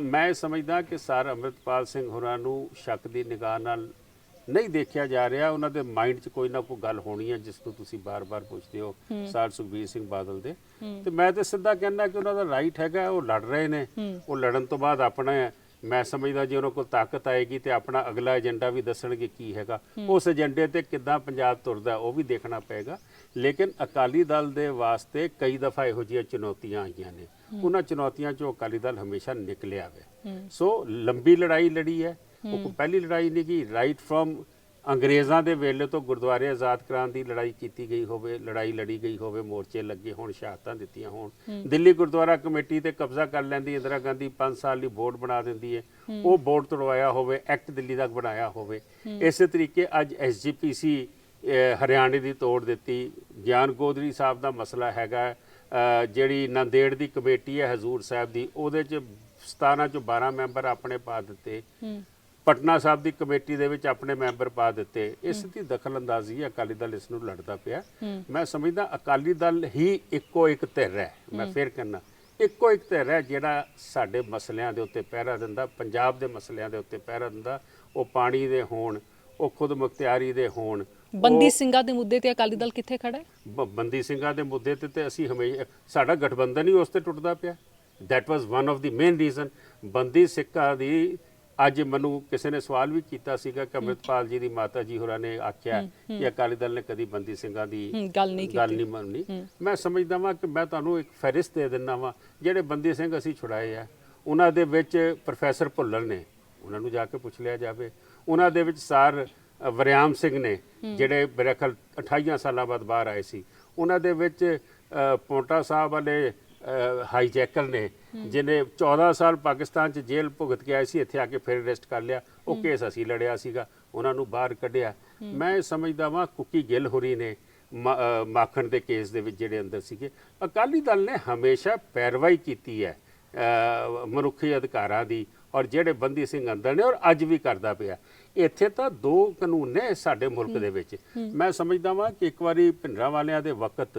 ਮੈਂ ਇਹ ਸਮਝਦਾ ਕਿ ਸਰ ਅੰਮ੍ਰਿਤਪਾਲ ਸਿੰਘ ਹੋਰਾਂ ਨੂੰ ਸ਼ੱਕ ਦੀ ਨਿਗਾਹ ਨਾਲ ਨਹੀਂ ਦੇਖਿਆ ਜਾ ਰਿਹਾ ਉਹਨਾਂ ਦੇ ਮਾਈਂਡ 'ਚ ਕੋਈ ਨਾ ਕੋਈ ਗੱਲ ਹੋਣੀ ਹੈ ਜਿਸ ਨੂੰ ਤੁਸੀਂ ਬਾਰ-ਬਾਰ ਪੁੱਛਦੇ ਹੋ ਸਰ ਸੁਖਬੀਰ ਸਿੰਘ ਬਾਦਲ ਦੇ। ਤੇ ਮੈਂ ਤੇ ਸਿੱਧਾ ਕਹਿੰਦਾ ਕਿ ਉਹਨਾਂ ਦਾ ਰਾਈਟ ਹੈਗਾ ਉਹ ਲੜ ਰਹੇ ਨੇ। ਉਹ ਲੜਨ ਤੋਂ ਬਾਅਦ ਆਪਣਾ ਮੈਂ ਸਮਝਦਾ ਜੇ ਉਹਨਾਂ ਕੋਲ ਤਾਕਤ ਆਏਗੀ ਤੇ ਆਪਣਾ ਅਗਲਾ ਏਜੰਡਾ ਵੀ ਦੱਸਣਗੇ ਕੀ ਹੈਗਾ। ਉਸ ਏਜੰਡੇ ਤੇ ਕਿੱਦਾਂ ਪੰਜਾਬ ਤੁਰਦਾ ਉਹ ਵੀ ਦੇਖਣਾ ਪਏਗਾ। ਲੇਕਿਨ ਅਕਾਲੀ ਦਲ ਦੇ ਵਾਸਤੇ ਕਈ ਦਫਾ ਇਹੋ ਜਿਹੀਆਂ ਚੁਣੌਤੀਆਂ ਆਈਆਂ ਨੇ। ਉਹਨਾਂ ਚੁਣੌਤੀਆਂ ਚੋਂ ਅਕਾਲੀ ਦਲ ਹਮੇਸ਼ਾ ਨਿਕਲਿਆ ਵੇ। ਸੋ ਲੰਬੀ ਲੜਾਈ ਲੜੀ ਹੈ। ਉਹ ਪਹਿਲੀ ਲੜਾਈ ਨਹੀਂ ਕੀ ਰਾਈਟ ਫਰਮ ਅੰਗਰੇਜ਼ਾਂ ਦੇ ਵੇਲੇ ਤੋਂ ਗੁਰਦੁਆਰੇ ਆਜ਼ਾਦ ਕਰਾਉਣ ਦੀ ਲੜਾਈ ਕੀਤੀ ਗਈ ਹੋਵੇ ਲੜਾਈ ਲੜੀ ਗਈ ਹੋਵੇ ਮੋਰਚੇ ਲੱਗੇ ਹੋਣ ਸ਼ਹਾਦਤਾਂ ਦਿੱਤੀਆਂ ਹੋਣ। ਦਿੱਲੀ ਗੁਰਦੁਆਰਾ ਕਮੇਟੀ ਤੇ ਕਬਜ਼ਾ ਕਰ ਲੈਂਦੀ ਇੰਦਰਾ ਗਾਂਧੀ 5 ਸਾਲ ਲਈ ਬੋਰਡ ਬਣਾ ਦਿੰਦੀ ਹੈ। ਉਹ ਬੋਰਡ ਤੋੜਵਾਇਆ ਹੋਵੇ ਐਕਟ ਦਿੱਲੀ ਦਾ ਬਣਾਇਆ ਹੋਵੇ। ਇਸੇ ਤਰੀਕੇ ਅੱਜ ਐਸਜੀਪੀਸੀ ਹਰਿਆਣੇ ਦੀ ਤੋੜ ਦਿੱਤੀ। ਗਿਆਨ ਗੋਦਰੀ ਸਾਹਿਬ ਦਾ ਮਸਲਾ ਹੈਗਾ ਜਿਹੜੀ ਨੰਦੇੜ ਦੀ ਕਮੇਟੀ ਹੈ ਹਜ਼ੂਰ ਸਾਹਿਬ ਦੀ ਉਹਦੇ ਚ 17 ਚੋਂ 12 ਮੈਂਬਰ ਆਪਣੇ ਪਾ ਦਿੱਤੇ। ਪਟਨਾ ਸਾਹਿਬ ਦੀ ਕਮੇਟੀ ਦੇ ਵਿੱਚ ਆਪਣੇ ਮੈਂਬਰ ਪਾ ਦਿੱਤੇ। ਇਸ ਦੀ ਦਖਲਅੰਦਾਜ਼ੀ ਹੈ, ਅਕਾਲੀ ਦਲ ਇਸ ਨੂੰ ਲੜਦਾ ਪਿਆ। ਮੈਂ ਸਮਝਦਾ ਅਕਾਲੀ ਦਲ ਹੀ ਇੱਕੋ ਇੱਕ ਧਿਰ ਹੈ। ਮੈਂ ਫੇਰ ਕਹਿੰਦਾ ਇੱਕੋ ਇੱਕ ਧਿਰ ਹੈ ਜਿਹੜਾ ਸਾਡੇ ਮਸਲਿਆਂ ਦੇ ਉੱਤੇ ਪਹਿਰਾ ਦਿੰਦਾ ਪੰਜਾਬ ਦੇ ਮਸਲਿਆਂ ਦੇ ਉੱਤੇ ਪਹਿਰਾ ਦਿੰਦਾ। ਉਹ ਪਾਣੀ ਦੇ ਹੋਣ ਉਹ ਖੁਦ ਮੁਖਤਿਆਰੀ ਦੇ ਹੋਣ ਬੰਦੀ ਸਿੰਘਾਂ ਦੇ ਮੁੱਦੇ ਤੇ ਅਕਾਲੀ ਦਲ ਕਿੱਥੇ ਖੜਾ ਹੈ? ਬੰਦੀ ਸਿੰਘਾਂ ਦੇ ਮੁੱਦੇ ਤੇ ਤੇ ਅਸੀਂ ਹਮੇਸ਼ਾ ਸਾਡਾ ਗਠਬੰਧਨ ਹੀ ਉਸ ਤੇ ਟੁੱਟਦਾ ਪਿਆ। That was one of the main reason ਬੰਦੀ ਸਿੱਖਾਂ ਦੀ ਅੱਜ ਮੈਨੂੰ ਕਿਸੇ ਨੇ ਸਵਾਲ ਵੀ ਕੀਤਾ ਸੀਗਾ ਕਿ ਅੰਮ੍ਰਿਤਪਾਲ ਜੀ ਦੀ ਮਾਤਾ ਜੀ ਹੋਰਾਂ ਨੇ ਆਖਿਆ ਕਿ ਅਕਾਲੀ ਦਲ ਨੇ ਕਦੀ ਬੰਦੀ ਸਿੰਘਾਂ ਦੀ ਗੱਲ ਨਹੀਂ ਗੱਲ ਕੀਤੀ। ਨਹੀਂ ਮੰਨੀ। ਮੈਂ ਸਮਝਦਾ ਵਾਂ ਕਿ ਮੈਂ ਤੁਹਾਨੂੰ ਇੱਕ ਫਹਿਰਿਸਤ ਦੇ ਦਿੰਦਾ ਵਾਂ ਜਿਹੜੇ ਬੰਦੀ ਸਿੰਘ ਅਸੀਂ ਛੁਡਾਏ ਆ ਉਹਨਾਂ ਦੇ ਵਿੱਚ ਪ੍ਰੋਫੈਸਰ ਭੁੱਲਰ ਨੇ ਉਹਨਾਂ ਨੂੰ ਜਾ ਕੇ ਪੁੱਛ ਲਿਆ ਜਾਵੇ। ਉਹਨਾਂ ਦੇ ਵਿੱਚ ਸਰ ਵਰਿਆਮ ਸਿੰਘ ਨੇ ਜਿਹੜੇ ਮੇਰੇ ਖਿਆਲ 28 ਸਾਲਾਂ ਬਾਅਦ ਬਾਹਰ ਆਏ ਸੀ। ਉਹਨਾਂ ਦੇ ਵਿੱਚ ਪੌਂਟਾ ਸਾਹਿਬ ਵਾਲੇ ਹਾਈਜੈਕਰ ਨੇ ਜਿਹਨੇ 14 ਸਾਲ ਪਾਕਿਸਤਾਨ ਚ ਜੇਲ੍ਹ ਭੁਗਤ ਕੇ ਆਏ ਸੀ ਇੱਥੇ ਆ ਕੇ ਫਿਰ ਅਰੈਸਟ ਕਰ ਲਿਆ। ਉਹ ਕੇਸ ਅਸੀਂ ਲੜਿਆ ਸੀਗਾ ਉਹਨਾਂ ਨੂੰ ਬਾਹਰ ਕੱਢਿਆ। ਮੈਂ ਸਮਝਦਾ ਵਾਂ ਕੁੱਕੀ ਗਿੱਲ ਹੋਰੀ ਨੇ ਮਾਖਣ ਦੇ ਕੇਸ ਦੇ ਵਿੱਚ ਜਿਹੜੇ ਅੰਦਰ ਸੀਗੇ। ਅਕਾਲੀ ਦਲ ਨੇ ਹਮੇਸ਼ਾ ਪੈਰਵਾਈ ਕੀਤੀ ਹੈ ਮਨੁੱਖੀ ਅਧਿਕਾਰਾਂ ਦੀ ਔਰ ਜਿਹੜੇ ਬੰਦੀ ਸਿੰਘ ਅੰਦਰ ਨੇ ਔਰ ਅੱਜ ਵੀ ਕਰਦਾ ਪਿਆ। ਇੱਥੇ ਤਾਂ ਦੋ ਕਾਨੂੰਨ ਨੇ ਸਾਡੇ ਮੁਲਕ ਦੇ ਵਿੱਚ। ਮੈਂ ਸਮਝਦਾ ਵਾਂ ਕਿ ਇੱਕ ਵਾਰੀ ਭਿੰਡਰਾਂ ਵਾਲਿਆਂ ਦੇ ਵਕਤ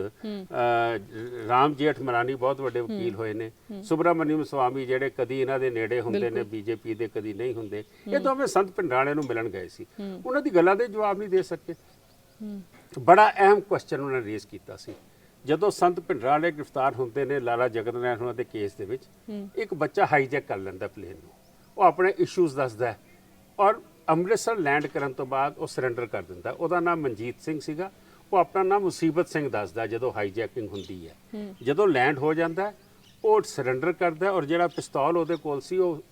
ਰਾਮ ਜੇਠ ਮਰਾਨੀ ਬਹੁਤ ਵੱਡੇ ਵਕੀਲ ਹੋਏ ਨੇ। ਸੁਬਰਾਮਨਿਅਮ ਸਵਾਮੀ ਜਿਹੜੇ ਕਦੀ ਇਹਨਾਂ ਦੇ ਨੇੜੇ ਹੁੰਦੇ ਨੇ ਬੀਜੇਪੀ ਦੇ ਕਦੀ ਨਹੀਂ ਹੁੰਦੇ ਇਹ ਦੋਵੇਂ ਸੰਤ ਭਿੰਡਰਾਂ ਵਾਲਿਆਂ ਨੂੰ ਮਿਲਣ ਗਏ ਸੀ। ਉਹਨਾਂ ਦੀ ਗੱਲਾਂ ਦੇ ਜਵਾਬ ਨਹੀਂ ਦੇ ਸਕੇ। ਬੜਾ ਅਹਿਮ ਕੁਐਸਚਨ ਉਹਨਾਂ ਨੇ ਰੇਜ਼ ਕੀਤਾ ਸੀ। ਜਦੋਂ ਸੰਤ ਭਿੰਡਰਾਂ ਵਾਲੇ ਗ੍ਰਿਫਤਾਰ ਹੁੰਦੇ ਨੇ ਲਾਲਾ ਜਗਤ ਨਾਰਾਇਣ ਉਹਨਾਂ ਦੇ ਕੇਸ ਦੇ ਵਿੱਚ ਇੱਕ ਬੱਚਾ ਹਾਈਜੈਕ ਕਰ ਲੈਂਦਾ ਪਲੇਨ ਨੂੰ। ਉਹ ਆਪਣੇ ਇਸ਼ੂਜ਼ ਦੱਸਦਾ ਔਰ ਅੰਮ੍ਰਿਤਸਰ ਲੈਂਡ ਕਰਨ ਤੋਂ ਬਾਅਦ ਉਹ ਸਰੈਂਡਰ ਕਰ ਦਿੰਦਾ। ਉਹਦਾ ਨਾਮ ਮਨਜੀਤ ਸਿੰਘ ਸੀਗਾ। ਉਹ ਆਪਣਾ ਨਾਮ ਮੁਸੀਬਤ ਸਿੰਘ ਦੱਸਦਾ ਜਦੋਂ ਹਾਈਜੈਕਿੰਗ ਹੁੰਦੀ ਹੈ। ਜਦੋਂ ਲੈਂਡ ਹੋ ਜਾਂਦਾ ਉਹ ਸਰੈਂਡਰ ਕਰਦਾ ਔਰ ਜਿਹੜਾ ਪਿਸਤੌਲ ਉਹਦੇ ਕੋਲ ਸੀ ਉਹ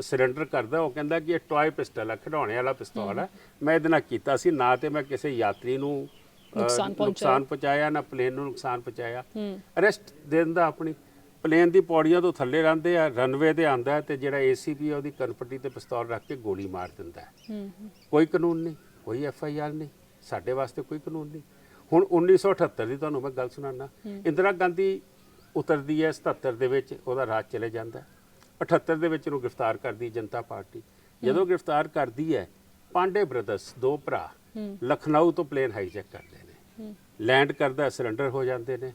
ਸਰੈਂਡਰ ਕਰਦਾ। ਉਹ ਕਹਿੰਦਾ ਕਿ ਇਹ ਟੌਏ ਪਿਸਟਲ ਹੈ ਖਿਡੌਣੇ ਵਾਲਾ ਪਿਸਤੌਲ ਹੈ ਮੈਂ ਇਹਦੇ ਨਾਲ ਕੀਤਾ ਸੀ ਨਾ ਤੇ ਮੈਂ ਕਿਸੇ ਯਾਤਰੀ ਨੂੰ ਅਹ, ਨੁਕਸਾਨ ਪਹੁੰਚਾਇਆ। ਨੁਕਸਾਨ ਪਹੁੰਚਾਇਆ ਨਾ ਪਲੇਨ ਨੂੰ ਨੁਕਸਾਨ ਪਹੁੰਚਾਇਆ। ਅਰੈਸਟ ਦੇ ਦਿੰਦਾ ਆਪਣੀ ਪਲੇਨ ਦੀ ਪੌੜੀਆਂ ਤੋਂ ਥੱਲੇ ਰਹਿੰਦੇ ਆ ਰਨਵੇ ਤੇ ਆਂਦਾ ਤੇ ਜਿਹੜਾ ਏਸੀਪੀ ਆ ਉਹਦੀ ਕਨਪੱਟੀ ਤੇ ਪਿਸਤੌਲ ਰੱਖ ਕੇ ਗੋਲੀ ਮਾਰ ਦਿੰਦਾ ਹੈ। ਕੋਈ ਕਾਨੂੰਨ ਨਹੀਂ ਕੋਈ ਐਫ ਆਈ ਆਰ ਨਹੀਂ ਸਾਡੇ ਵਾਸਤੇ ਕੋਈ ਕਾਨੂੰਨ ਨਹੀਂ। ਹੁਣ 1978 ਦੀ ਤੁਹਾਨੂੰ ਮੈਂ ਗੱਲ ਸੁਣਾਉਣਾ ਇੰਦਰਾ ਗਾਂਧੀ ਉਤਰਦੀ ਹੈ 77 ਦੇ ਵਿੱਚ ਉਹਦਾ ਰਾਜ ਚਲੇ ਜਾਂਦਾ ਹੈ। 78 ਦੇ ਵਿੱਚ ਉਹਨੂੰ ਗ੍ਰਿਫਤਾਰ ਕਰਦੀ ਜਨਤਾ ਪਾਰਟੀ। ਜਦੋਂ ਗ੍ਰਿਫਤਾਰ ਕਰਦੀ ਹੈ ਪਾਂਡੇ ਬ੍ਰਦਰਸ ਦੋ ਭਰਾ ਲਖਨਊ ਤੋਂ ਪਲੇਨ ਹਾਈਜੈਕ ਕਰਦੇ ਨੇ। ਲੈਂਡ ਕਰਦਾ ਸਰੈਂਡਰ ਹੋ ਜਾਂਦੇ ਨੇ।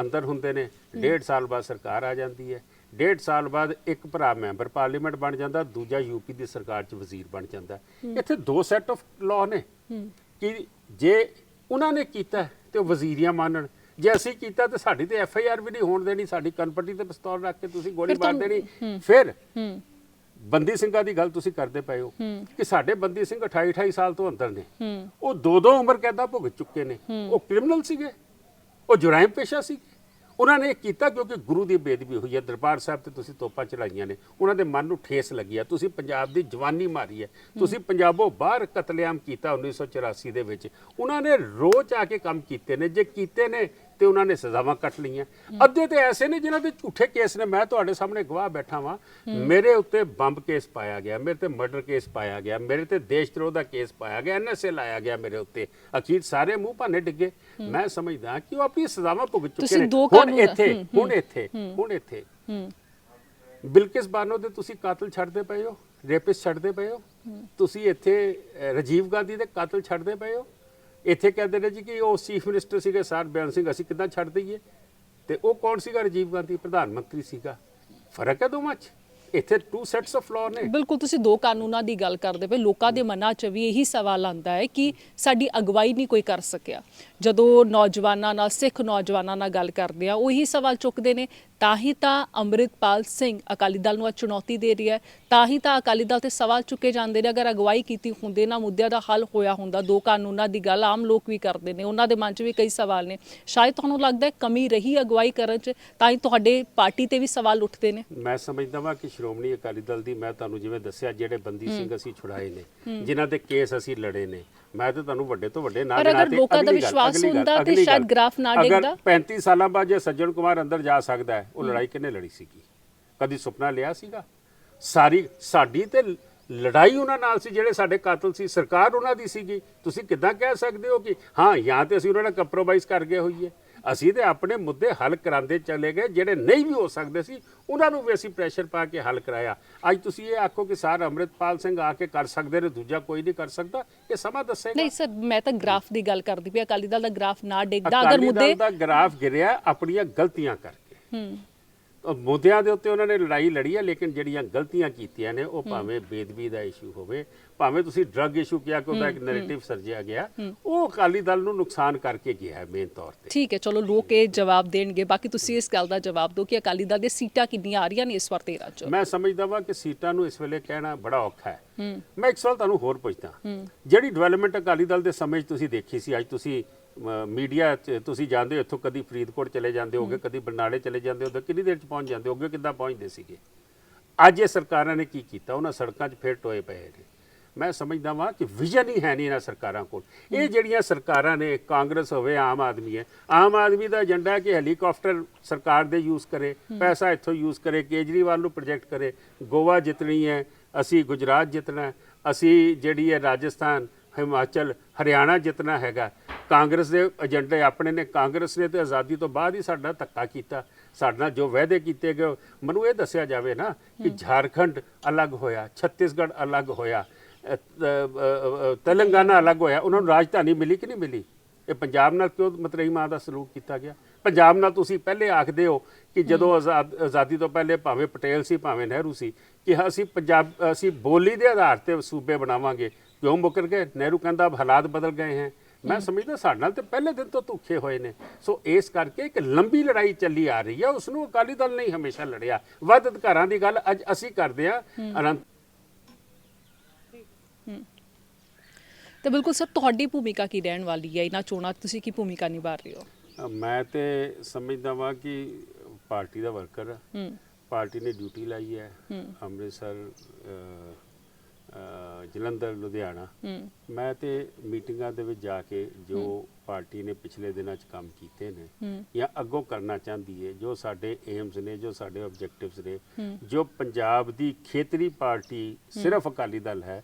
ਅੰਦਰ ਹੁੰਦੇ ਨੇ। ਡੇਢ ਸਾਲ ਬਾਅਦ ਸਰਕਾਰ ਆ ਜਾਂਦੀ ਹੈ। ਡੇਢ ਸਾਲ ਬਾਅਦ ਇੱਕ ਭਰਾ ਮੈਂਬਰ ਪਾਰਲੀਮੈਂਟ ਬਣ ਜਾਂਦਾ ਦੂਜਾ ਯੂਪੀ ਦੀ ਸਰਕਾਰ 'ਚ ਵਜ਼ੀਰ ਬਣ ਜਾਂਦਾ। ਇੱਥੇ ਦੋ ਸੈੱਟ ਆਫ ਲਾਅ ਨੇ ਕਿ ਜੇ ਉਹਨਾਂ ਨੇ ਕੀਤਾ ਤੇ ਉਹ ਵਜ਼ੀਰੀਆਂ ਮੰਨਣ। ਜੇ ਅਸੀਂ ਕੀਤਾ ਤੇ ਸਾਡੀ ਤੇ ਐਫ ਆਈ ਆਰ ਵੀ ਨਹੀਂ ਹੋਣ ਦੇਣੀ ਸਾਡੀ ਕਨਪੱਟੀ ਤੇ ਪਿਸਤੌਲ ਰੱਖ ਕੇ ਤੁਸੀਂ ਗੋਲੀ ਮਾਰ ਦੇਣੀ। ਫਿਰ ਬੰਦੀ ਸਿੰਘਾਂ ਦੀ ਗੱਲ ਤੁਸੀਂ ਕਰਦੇ ਪਏ ਹੋ ਕਿ ਸਾਡੇ ਬੰਦੀ ਸਿੰਘ 28 28 ਸਾਲ ਤੋਂ ਅੰਦਰ ਨੇ। ਉਹ ਦੋ ਦੋ ਉਮਰ ਕੈਦਾਂ ਭੁਗਤ ਚੁੱਕੇ ਨੇ। ਉਹ ਕ੍ਰਿਮੀਨਲ ਸੀਗੇ। ਉਹ ਜੁਰਾਇਮ ਪੇਸ਼ਾ ਸੀ। ਉਹਨਾਂ ਨੇ ਇਹ ਕੀਤਾ ਕਿਉਂਕਿ ਗੁਰੂ ਦੀ ਬੇਦਬੀ ਹੋਈ ਹੈ। ਦਰਬਾਰ ਸਾਹਿਬ ਤੇ ਤੁਸੀਂ ਤੋਪਾਂ ਚਲਾਈਆਂ ਨੇ। ਉਹਨਾਂ ਦੇ ਮਨ ਨੂੰ ਠੇਸ ਲੱਗੀ ਹੈ। ਤੁਸੀਂ ਪੰਜਾਬ ਦੀ ਜਵਾਨੀ ਮਾਰੀ ਹੈ। ਤੁਸੀਂ ਪੰਜਾਬੋਂ ਬਾਹਰ ਕਤਲੇਆਮ ਕੀਤਾ 1984 ਦੇ ਵਿੱਚ। ਉਹਨਾਂ ਨੇ ਰੋਜ਼ ਆ ਕੇ ਕੰਮ ਕੀਤੇ ਨੇ। ਜੇ ਕੀਤੇ ਨੇ ਤੇ ਉਹਨਾਂ ਨੇ ਸਜ਼ਾਵਾਂ ਕੱਟ ਲਈਆਂ। ਅੱਧੇ ਤੇ ਐਸੇ ਨੇ ਜਿਨ੍ਹਾਂ ਦੇ ਝੂਠੇ ਕੇਸ ਨੇ। ਮੈਂ ਤੁਹਾਡੇ ਸਾਹਮਣੇ ਗਵਾਹ ਬੈਠਾ ਵਾਂ। ਮੇਰੇ ਉੱਤੇ ਬੰਬ ਕੇਸ ਪਾਇਆ ਗਿਆ ਮੇਰੇ ਤੇ ਮਰਡਰ ਕੇਸ ਪਾਇਆ ਗਿਆ ਮੇਰੇ ਤੇ ਦੇਸ਼ ਧਰੋਹ ਦਾ ਕੇਸ ਪਾਇਆ ਗਿਆ ਐਨਐਸਏ ਲਾਇਆ ਗਿਆ ਮੇਰੇ ਉੱਤੇ। ਅਖੀਰ ਸਾਰੇ ਮੂੰਹ ਭਾਨੇ ਡਿੱਗੇ। ਮੈਂ ਸਮਝਦਾ ਕਿ ਉਹ ਆਪਣੀ ਸਜ਼ਾਵਾਂ ਭੁਗਤ ਚੁੱਕੇ ਨੇ। ਹੁਣ ਇੱਥੇ ਹੁਣ ਇੱਥੇ ਹੁਣ ਇੱਥੇ। ਬਿਲਕਿਸ ਬਾਨੋ ਦੇ ਤੁਸੀਂ ਕਾਤਲ ਛੱਡਦੇ ਪਏ ਹੋ? ਰੇਪਿਸ ਛੱਡਦੇ ਪਏ ਹੋ? ਤੁਸੀਂ ਇੱਥੇ ਰਾਜੀਵ ਗਾਂਧੀ ਦੇ ਕਾਤਲ ਛੱਡਦੇ ਪਏ ਹੋ? ਇੱਥੇ ਕਹਿੰਦੇ ਨੇ ਜੀ ਕਿ ਉਹ ਚੀਫ ਮਿਨਿਸਟਰ ਸੀਗੇ, ਸਰ ਬਿਆਨ ਸਿੰਘ, ਅਸੀਂ ਕਿੱਦਾਂ ਛੱਡ ਦਈਏ? ਤੇ ਉਹ ਕੌਣ ਸੀਗਾ? ਰਾਜੀਵ ਗਾਂਧੀ, ਪ੍ਰਧਾਨ ਮੰਤਰੀ ਸੀਗਾ। ਫ਼ਰਕ ਹੈ ਦੋਵਾਂ 'ਚ? ਇੱਥੇ ਟੂ ਸੈਟਸ ਆਫ ਲਾਅ ਨੇ। ਬਿਲਕੁਲ, ਤੁਸੀਂ ਦੋ ਕਾਨੂੰਨਾਂ ਦੀ ਗੱਲ ਕਰਦੇ ਪਏ। ਲੋਕਾਂ ਦੇ ਮਨਾਂ 'ਚ ਵੀ ਇਹੀ ਸਵਾਲ ਆਂਦਾ ਹੈ ਕਿ ਸਾਡੀ ਅਗਵਾਈ ਨਹੀਂ ਕੋਈ ਕਰ ਸਕਿਆ। ਜਦੋਂ ਨੌਜਵਾਨਾਂ ਨਾਲ, ਸਿੱਖ ਨੌਜਵਾਨਾਂ ਨਾਲ ਗੱਲ ਕਰਦੇ ਆ, ਉਹ ਇਹੀ ਸਵਾਲ ਚੁੱਕਦੇ ਨੇ। ਤਾਂ ਹੀ ਤਾਂ ਅੰਮ੍ਰਿਤਪਾਲ ਸਿੰਘ ਅਕਾਲੀ ਦਲ ਨੂੰ ਚੁਣੌਤੀ ਦੇ ਰਿਹਾ ਹੈ। ਤਾਂ ਹੀ ਤਾਂ ਅਕਾਲੀ ਦਲ ਤੇ ਸਵਾਲ ਚੁੱਕੇ ਜਾਂਦੇ ਨੇ ਅਗਰ ਅਗਵਾਈ ਕੀਤੀ ਹੁੰਦੇ ਨਾ ਮੁੱਦਿਆਂ ਦਾ ਹੱਲ ਹੋਇਆ ਹੁੰਦਾ ਦੋ ਕਾਨੂੰਨਾਂ ਦੀ ਗੱਲ ਆਮ ਲੋਕ ਵੀ ਕਰਦੇ ਨੇ ਉਹਨਾਂ ਦੇ ਮਨ 'ਚ ਵੀ ਕਈ ਸਵਾਲ ਨੇ। ਸ਼ਾਇਦ ਤੁਹਾਨੂੰ ਲੱਗਦਾ ਹੈ ਕਮੀ ਰਹੀ ਅਗਵਾਈ ਕਰਨ 'ਚ ਤਾਂ ਹੀ ਤੁਹਾਡੇ ਪਾਰਟੀ ਤੇ ਵੀ ਸਵਾਲ ਉੱਠਦੇ ਨੇ? ਮੈਂ ਸਮਝਦਾ ਵਾਂ ਕਿ ਸ਼੍ਰੋਮਣੀ ਅਕਾਲੀ ਦਲ ਦੀ ਮੈਂ ਤੁਹਾਨੂੰ ਜਿਵੇਂ ਦੱਸਿਆ ਜਿਹੜੇ ਬੰਦੀ ਸਿੰਘ ਅਸੀਂ ਛੁਡਾਏ ਨੇ ਜਿਨ੍ਹਾਂ ਦੇ ਕੇਸ ਅਸੀਂ ਲੜੇ ਨੇ ਮੈਂ ਤਾਂ ਤੁਹਾਨੂੰ ਵੱਡੇ ਤੋਂ ਵੱਡੇ ਨਾਂ ਪਰ ਅਗਰ ਲੋਕਾਂ ਦਾ ਵਿਸ਼ਵਾਸ ਹੁੰਦਾ ਤੇ ਸ਼ਾਇਦ। ਗ੍ਰਾਫ ਨਾ ਅਗਰ ਡਿੱਗਦਾ। 35 ਸਾਲਾਂ ਬਾਅਦ ਜੇ ਸੱਜਣ ਕੁਮਾਰ ਅੰਦਰ ਜਾ ਸਕਦਾ ਹੈ ਉਹ ਲੜਾਈ ਕਿੰਨੇ ਲੜੀ ਸੀਗੀ? ਕਦੀ ਸੁਪਨਾ ਲਿਆ ਸੀਗਾ? ਸਾਰੀ ਸਾਡੀ ਤੇ ਲੜਾਈ ਉਹਨਾਂ ਨਾਲ ਸੀ ਜਿਹੜੇ ਸਾਡੇ ਕਾਤਲ ਸੀ ਸਰਕਾਰ ਉਹਨਾਂ ਦੀ ਸੀਗੀ। ਤੁਸੀਂ ਕਿੱਦਾਂ ਕਹਿ ਸਕਦੇ ਹੋ ਕਿ ਹਾਂ ਜਾਂ ਤੇ ਅਸੀਂ ਉਹਨਾਂ ਨਾਲ ਕੰਪਰੋਮਾਈਜ਼ ਕਰ ਗਏ ਹੋਈਏ? ਅਸੀਂ ਤੇ ਆਪਣੇ ਮੁੱਦੇ ਹੱਲ ਕਰਾਉਂਦੇ ਚਲੇ ਗਏ ਜਿਹੜੇ ਨਹੀਂ ਵੀ ਹੋ ਸਕਦੇ ਸੀ ਉਹਨਾਂ ਨੂੰ ਵੀ ਅਸੀਂ ਪ੍ਰੈਸ਼ਰ ਪਾ ਕੇ ਹੱਲ ਕਰਾਇਆ। ਅੱਜ ਤੁਸੀਂ ਇਹ ਆਖੋ ਕਿ ਸਰ ਅੰਮ੍ਰਿਤਪਾਲ ਸਿੰਘ ਆ ਕੇ ਕਰ ਸਕਦੇ ਨੇ ਦੂਜਾ ਕੋਈ ਨਹੀਂ ਕਰ ਸਕਦਾ ਇਹ ਸਮਾਂ ਦੱਸੇਗਾ। ਨਹੀਂ ਸਰ ਮੈਂ ਤਾਂ ਗ੍ਰਾਫ ਦੀ ਗੱਲ ਕਰਦੀ ਪਈ ਅਕਾਲੀ ਦਲ ਦਾ ਗ੍ਰਾਫ ਨਾ ਡਿੱਗਦਾ ਅਗਰ ਅਕਾਲੀ ਮੁੱਦੇ ਦਲ ਦਾ ਗ੍ਰਾਫ ਗਿਰਿਆ ਆਪਣੀਆਂ ਗਲਤੀਆਂ ਕਰਕੇ। ਹੂੰ। ਮੁੱਦਿਆਂ ਦੇ ਉੱਤੇ ਉਹਨਾਂ ਨੇ ਲੜਾਈ ਲੜੀ ਹੈ ਲੇਕਿਨ ਜਿਹੜੀਆਂ ਗਲਤੀਆਂ ਕੀਤੀਆਂ ਨੇ ਉਹ ਭਾਵੇਂ ਬੇਦਬੀ ਦਾ ਇਸ਼ੂ ਹੋਵੇ ਭਾਵੇਂ ਤੁਸੀਂ ਡਰੱਗ ਇਸ਼ੂ ਕਿਹਾ ਕਿ ਉਹਦਾ ਇੱਕ ਨੈਰੇਟਿਵ ਸਰਜਿਆ ਗਿਆ ਉਹ ਅਕਾਲੀ ਦਲ ਨੂੰ ਨੁਕਸਾਨ ਕਰਕੇ ਗਿਆ ਹੈ ਮੇਨ ਤੌਰ ਤੇ। ਠੀਕ ਹੈ ਚਲੋ ਲੋਕ ਇਹ ਜਵਾਬ ਦੇਣਗੇ। ਬਾਕੀ ਤੁਸੀਂ ਇਸ ਗੱਲ ਦਾ ਜਵਾਬ ਦਿਓ ਕਿ ਅਕਾਲੀ ਦਲ ਦੇ ਸੀਟਾਂ ਕਿੰਨੀਆਂ ਆ ਰਹੀਆਂ ਨੇ ਇਸ ਵਾਰ 13 ਚ। ਮੈਂ ਸਮਝਦਾ ਵਾਂ ਕਿ ਸੀਟਾਂ ਨੂੰ ਇਸ ਵੇਲੇ ਕਹਿਣਾ ਬੜਾ ਔਖਾ ਹੈ। ਮੈਂ ਇੱਕ ਸਵਾਲ ਤੁਹਾਨੂੰ ਹੋਰ ਪੁੱਛਦਾ। ਜਿਹੜੀ ਡਿਵੈਲਪਮੈਂਟ ਅਕਾਲੀ ਦਲ ਦੇ ਸਮੇਂ 'ਚ ਤੁਸੀਂ ਦੇਖੀ ਸੀ ਅੱਜ ਤੁਸੀਂ ਮੀਡੀਆ 'ਚ ਤੁਸੀਂ ਜਾਂਦੇ ਹੋ ਇੱਥੋਂ ਕਦੀ ਫਰੀਦਕੋਟ ਚਲੇ ਜਾਂਦੇ ਹੋਗੇ ਕਦੀ ਬਰਨਾਲੇ ਚਲੇ ਜਾਂਦੇ ਹੋਗੇ ਕਿੰਨੀ ਦੇਰ 'ਚ ਪਹੁੰਚ ਜਾਂਦੇ ਹੋਗੇ ਕਿੱਦਾਂ ਪਹੁੰਚਦੇ ਸੀਗੇ? ਅੱਜ ਇਹ ਸਰਕਾਰਾਂ ਨੇ ਕੀ ਕੀਤਾ? ਉਹਨਾਂ ਸੜਕਾਂ 'ਚ ਫੇਰ ਟੋਏ ਪਏ ਨੇ। ਮੈਂ ਸਮਝਦਾ ਵਾਂ ਕਿ ਵਿਜ਼ਨ ਹੀ ਹੈ ਨਹੀਂ ਇਹਨਾਂ ਸਰਕਾਰਾਂ ਕੋਲ। ਇਹ ਜਿਹੜੀਆਂ ਸਰਕਾਰਾਂ ਨੇ ਕਾਂਗਰਸ ਹੋਵੇ ਆਮ ਆਦਮੀ ਹੈ ਆਮ ਆਦਮੀ ਦਾ ਏਜੰਡਾ ਹੈ ਕਿ ਹੈਲੀਕਾਪਟਰ ਸਰਕਾਰ ਦੇ ਯੂਜ਼ ਕਰੇ ਪੈਸਾ ਇੱਥੋਂ ਯੂਜ਼ ਕਰੇ ਕੇਜਰੀਵਾਲ ਨੂੰ ਪ੍ਰੋਜੈਕਟ ਕਰੇ। ਗੋਆ ਜਿੱਤਣੀ ਹੈ ਅਸੀਂ ਗੁਜਰਾਤ ਜਿੱਤਣਾ ਅਸੀਂ ਜਿਹੜੀ ਹੈ ਰਾਜਸਥਾਨ ਹਿਮਾਚਲ ਹਰਿਆਣਾ ਜਿੱਤਣਾ ਹੈਗਾ। ਕਾਂਗਰਸ ਦੇ ਏਜੰਡੇ ਆਪਣੇ ਨੇ। ਕਾਂਗਰਸ ਨੇ ਤੇ ਆਜ਼ਾਦੀ ਤੋਂ ਬਾਅਦ ਹੀ ਸਾਡਾ ਧੱਕਾ ਕੀਤਾ। ਸਾਡੇ ਜੋ ਵਾਅਦੇ ਕੀਤੇ ਗਏ ਮੈਨੂੰ ਇਹ ਦੱਸਿਆ ਜਾਵੇ ਨਾ ਕਿ ਝਾਰਖੰਡ ਅਲੱਗ ਹੋਇਆ ਛੱਤੀਸਗੜ੍ਹ ਅਲੱਗ ਹੋਇਆ ਤੇਲੰਗਾਨਾ ਅਲੱਗ ਹੋਇਆ। ਉਹਨਾਂ ਨੂੰ ਰਾਜਧਾਨੀ ਮਿਲੀ ਕਿ ਨਹੀਂ ਮਿਲੀ? ਇਹ ਪੰਜਾਬ ਨਾਲ ਕਿਉਂ ਮਤਰੇਈ ਮਾਂ ਦਾ ਸਲੂਕ ਕੀਤਾ ਗਿਆ? ਪੰਜਾਬ ਨਾਲ ਤੁਸੀਂ ਪਹਿਲੇ ਆਖਦੇ ਹੋ ਕਿ ਜਦੋਂ ਆਜ਼ਾਦ ਆਜ਼ਾਦੀ ਤੋਂ ਪਹਿਲੇ ਭਾਵੇਂ ਪਟੇਲ ਸੀ ਭਾਵੇਂ ਨਹਿਰੂ ਸੀ ਕਿ ਅਸੀਂ ਪੰਜਾਬ ਅਸੀਂ ਬੋਲੀ ਦੇ ਆਧਾਰ ਤੇ ਸੂਬੇ ਬਣਾਵਾਂਗੇ। ਕਿਉਂ ਮੁਕਰ ਗਏ? ਨਹਿਰੂ ਕਹਿੰਦਾ ਹਾਲਾਤ ਬਦਲ ਗਏ ਹਨ ਮੈਂ ਸਮਝਦਾ ਸਾਡੇ ਨਾਲ ਤੇ ਪਹਿਲੇ ਦਿਨ ਤੋਂ ਧੋਖੇ ਹੋਏ ਨੇ। ਸੋ ਇਸ ਕਰਕੇ ਇੱਕ ਲੰਬੀ ਲੜਾਈ ਚੱਲੀ ਆ ਰਹੀ ਹੈ ਉਸ ਨੂੰ ਅਕਾਲੀ ਦਲ ਨਹੀਂ ਹਮੇਸ਼ਾ ਲੜਿਆ। ਵੱਧ ਅਧਿਕਾਰਾਂ ਦੀ ਗੱਲ ਅੱਜ ਅਸੀਂ ਕਰਦੇ ਆ ਅਨੰਤ ਤੇ ਬਿਲਕੁਲ ਸਰ ਤੁਹਾਡੀ ਭੂਮਿਕਾ ਕੀ ਰਹਿਣ ਵਾਲੀ ਹੈ? ਇਹਨਾਂ ਚੋਣਾਂ ਤੁਸੀਂ ਕੀ ਭੂਮਿਕਾ ਨਿਭਾ ਰਹੇ ਹੋ? ਮੈਂ ਤੇ ਸਮਝਦਾ ਵਾਂ ਕਿ ਪਾਰਟੀ ਦਾ ਵਰਕਰ ਹੂੰ। ਪਾਰਟੀ ਨੇ ਡਿਊਟੀ ਲਾਈ ਹੈ ਅੰਮ੍ਰਿਤਸਰ ਜਲੰਧਰ ਲੁਧਿਆਣਾ। ਮੈਂ ਤੇ ਮੀਟਿੰਗਾਂ ਦੇ ਵਿੱਚ ਜਾ ਕੇ ਜੋ ਪਾਰਟੀ ਨੇ ਪਿਛਲੇ ਦਿਨਾਂ 'ਚ ਕੰਮ ਕੀਤੇ ਨੇ ਜਾਂ ਅੱਗੋਂ ਕਰਨਾ ਚਾਹੁੰਦੀ ਹੈ ਜੋ ਸਾਡੇ ਏਮਸ ਨੇ ਜੋ ਸਾਡੇ ਆਬਜੈਕਟਿਵਸ ਨੇ ਜੋ ਪੰਜਾਬ ਦੀ ਖੇਤਰੀ ਪਾਰਟੀ ਸਿਰਫ ਅਕਾਲੀ ਦਲ ਹੈ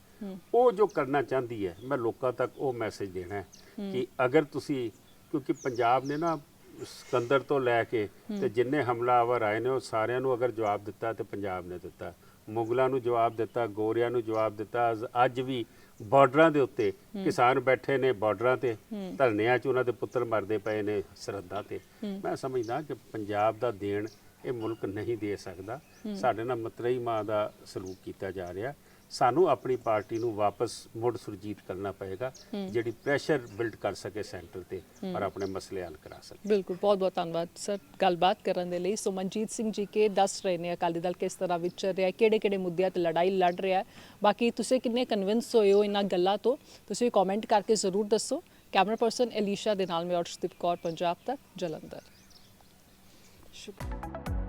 ਉਹ ਜੋ ਕਰਨਾ ਚਾਹੁੰਦੀ ਹੈ ਮੈਂ ਲੋਕਾਂ ਤੱਕ ਉਹ ਮੈਸੇਜ ਦੇਣਾ ਹੈ। ਕਿ ਅਗਰ ਤੁਸੀਂ ਕਿਉਂਕਿ ਪੰਜਾਬ ਨੇ ਨਾ ਸਿਕੰਦਰ ਤੋਂ ਲੈ ਕੇ ਤੇ ਜਿੰਨੇ ਹਮਲਾਵਰ ਆਏ ਨੇ ਉਹ ਸਾਰਿਆਂ ਨੂੰ ਅਗਰ ਜਵਾਬ ਦਿੱਤਾ ਤੇ ਪੰਜਾਬ ਨੇ ਦਿੱਤਾ। ਮੁਗਲਾਂ ਨੂੰ ਜਵਾਬ ਦਿੱਤਾ ਗੋਰਿਆਂ ਨੂੰ ਜਵਾਬ ਦਿੱਤਾ। ਅਜ- ਵੀ ਬਾਰਡਰਾਂ ਦੇ ਉੱਤੇ ਕਿਸਾਨ ਬੈਠੇ ਨੇ ਬਾਰਡਰਾਂ ਤੇ ਧਰਨਿਆਂ 'ਚ ਉਹਨਾਂ ਦੇ ਪੁੱਤਰ ਮਰਦੇ ਪਏ ਨੇ ਸਰਹੱਦਾਂ ਤੇ। ਮੈਂ ਸਮਝਦਾ ਕਿ ਪੰਜਾਬ ਦਾ ਦੇਣ ਇਹ ਮੁਲਕ ਨਹੀਂ ਦੇ ਸਕਦਾ। ਸਾਡੇ ਨਾਲ ਮਤਰਈ ਮਾਂ ਦਾ ਸਲੂਕ ਕੀਤਾ ਜਾ ਰਿਹਾ। ਸਾਨੂੰ ਆਪਣੀ ਪਾਰਟੀ ਨੂੰ ਵਾਪਸ ਮੁੜ ਸੁਰਜੀਤ ਕਰਨਾ ਪਏਗਾ ਜਿਹੜੀ ਪ੍ਰੈਸ਼ਰ ਬਿਲਡ ਕਰ ਸਕੇ ਸੈਂਟਰ ਤੇ ਔਰ ਆਪਣੇ ਮਸਲੇ ਹੱਲ ਕਰਾ ਸਕੇ। ਬਿਲਕੁਲ ਬਹੁਤ ਬਹੁਤ ਧੰਨਵਾਦ ਸਰ ਗੱਲਬਾਤ ਕਰਨ ਦੇ ਲਈ। ਸੋ ਮਨਜੀਤ ਸਿੰਘ ਜੀ ਕੇ ਦੱਸ ਰਹੇ ਨੇ ਅਕਾਲੀ ਦਲ ਕਿਸ ਤਰ੍ਹਾਂ ਵਿਚਰ ਰਿਹਾ ਕਿਹੜੇ ਕਿਹੜੇ ਮੁੱਦਿਆਂ ਤੇ ਲੜਾਈ ਲੜ ਰਿਹਾ ਹੈ। ਬਾਕੀ ਤੁਸੀਂ ਕਿੰਨੇ ਕਨਵਿੰਸ ਹੋਏ ਹੋ ਇਹਨਾਂ ਗੱਲਾਂ ਤੋਂ ਤੁਸੀਂ ਕਮੈਂਟ ਕਰਕੇ ਜ਼ਰੂਰ ਦੱਸੋ। ਕੈਮਰਾ ਪਰਸਨ ਐਲੀਸ਼ਾ ਦੇ ਨਾਲ ਮੈਂ ਅਰਸ਼ਦੀਪ ਕੌਰ ਪੰਜਾਬ ਤੱਕ ਜਲੰਧਰ। ਸ਼ੁਕਰੀਆ।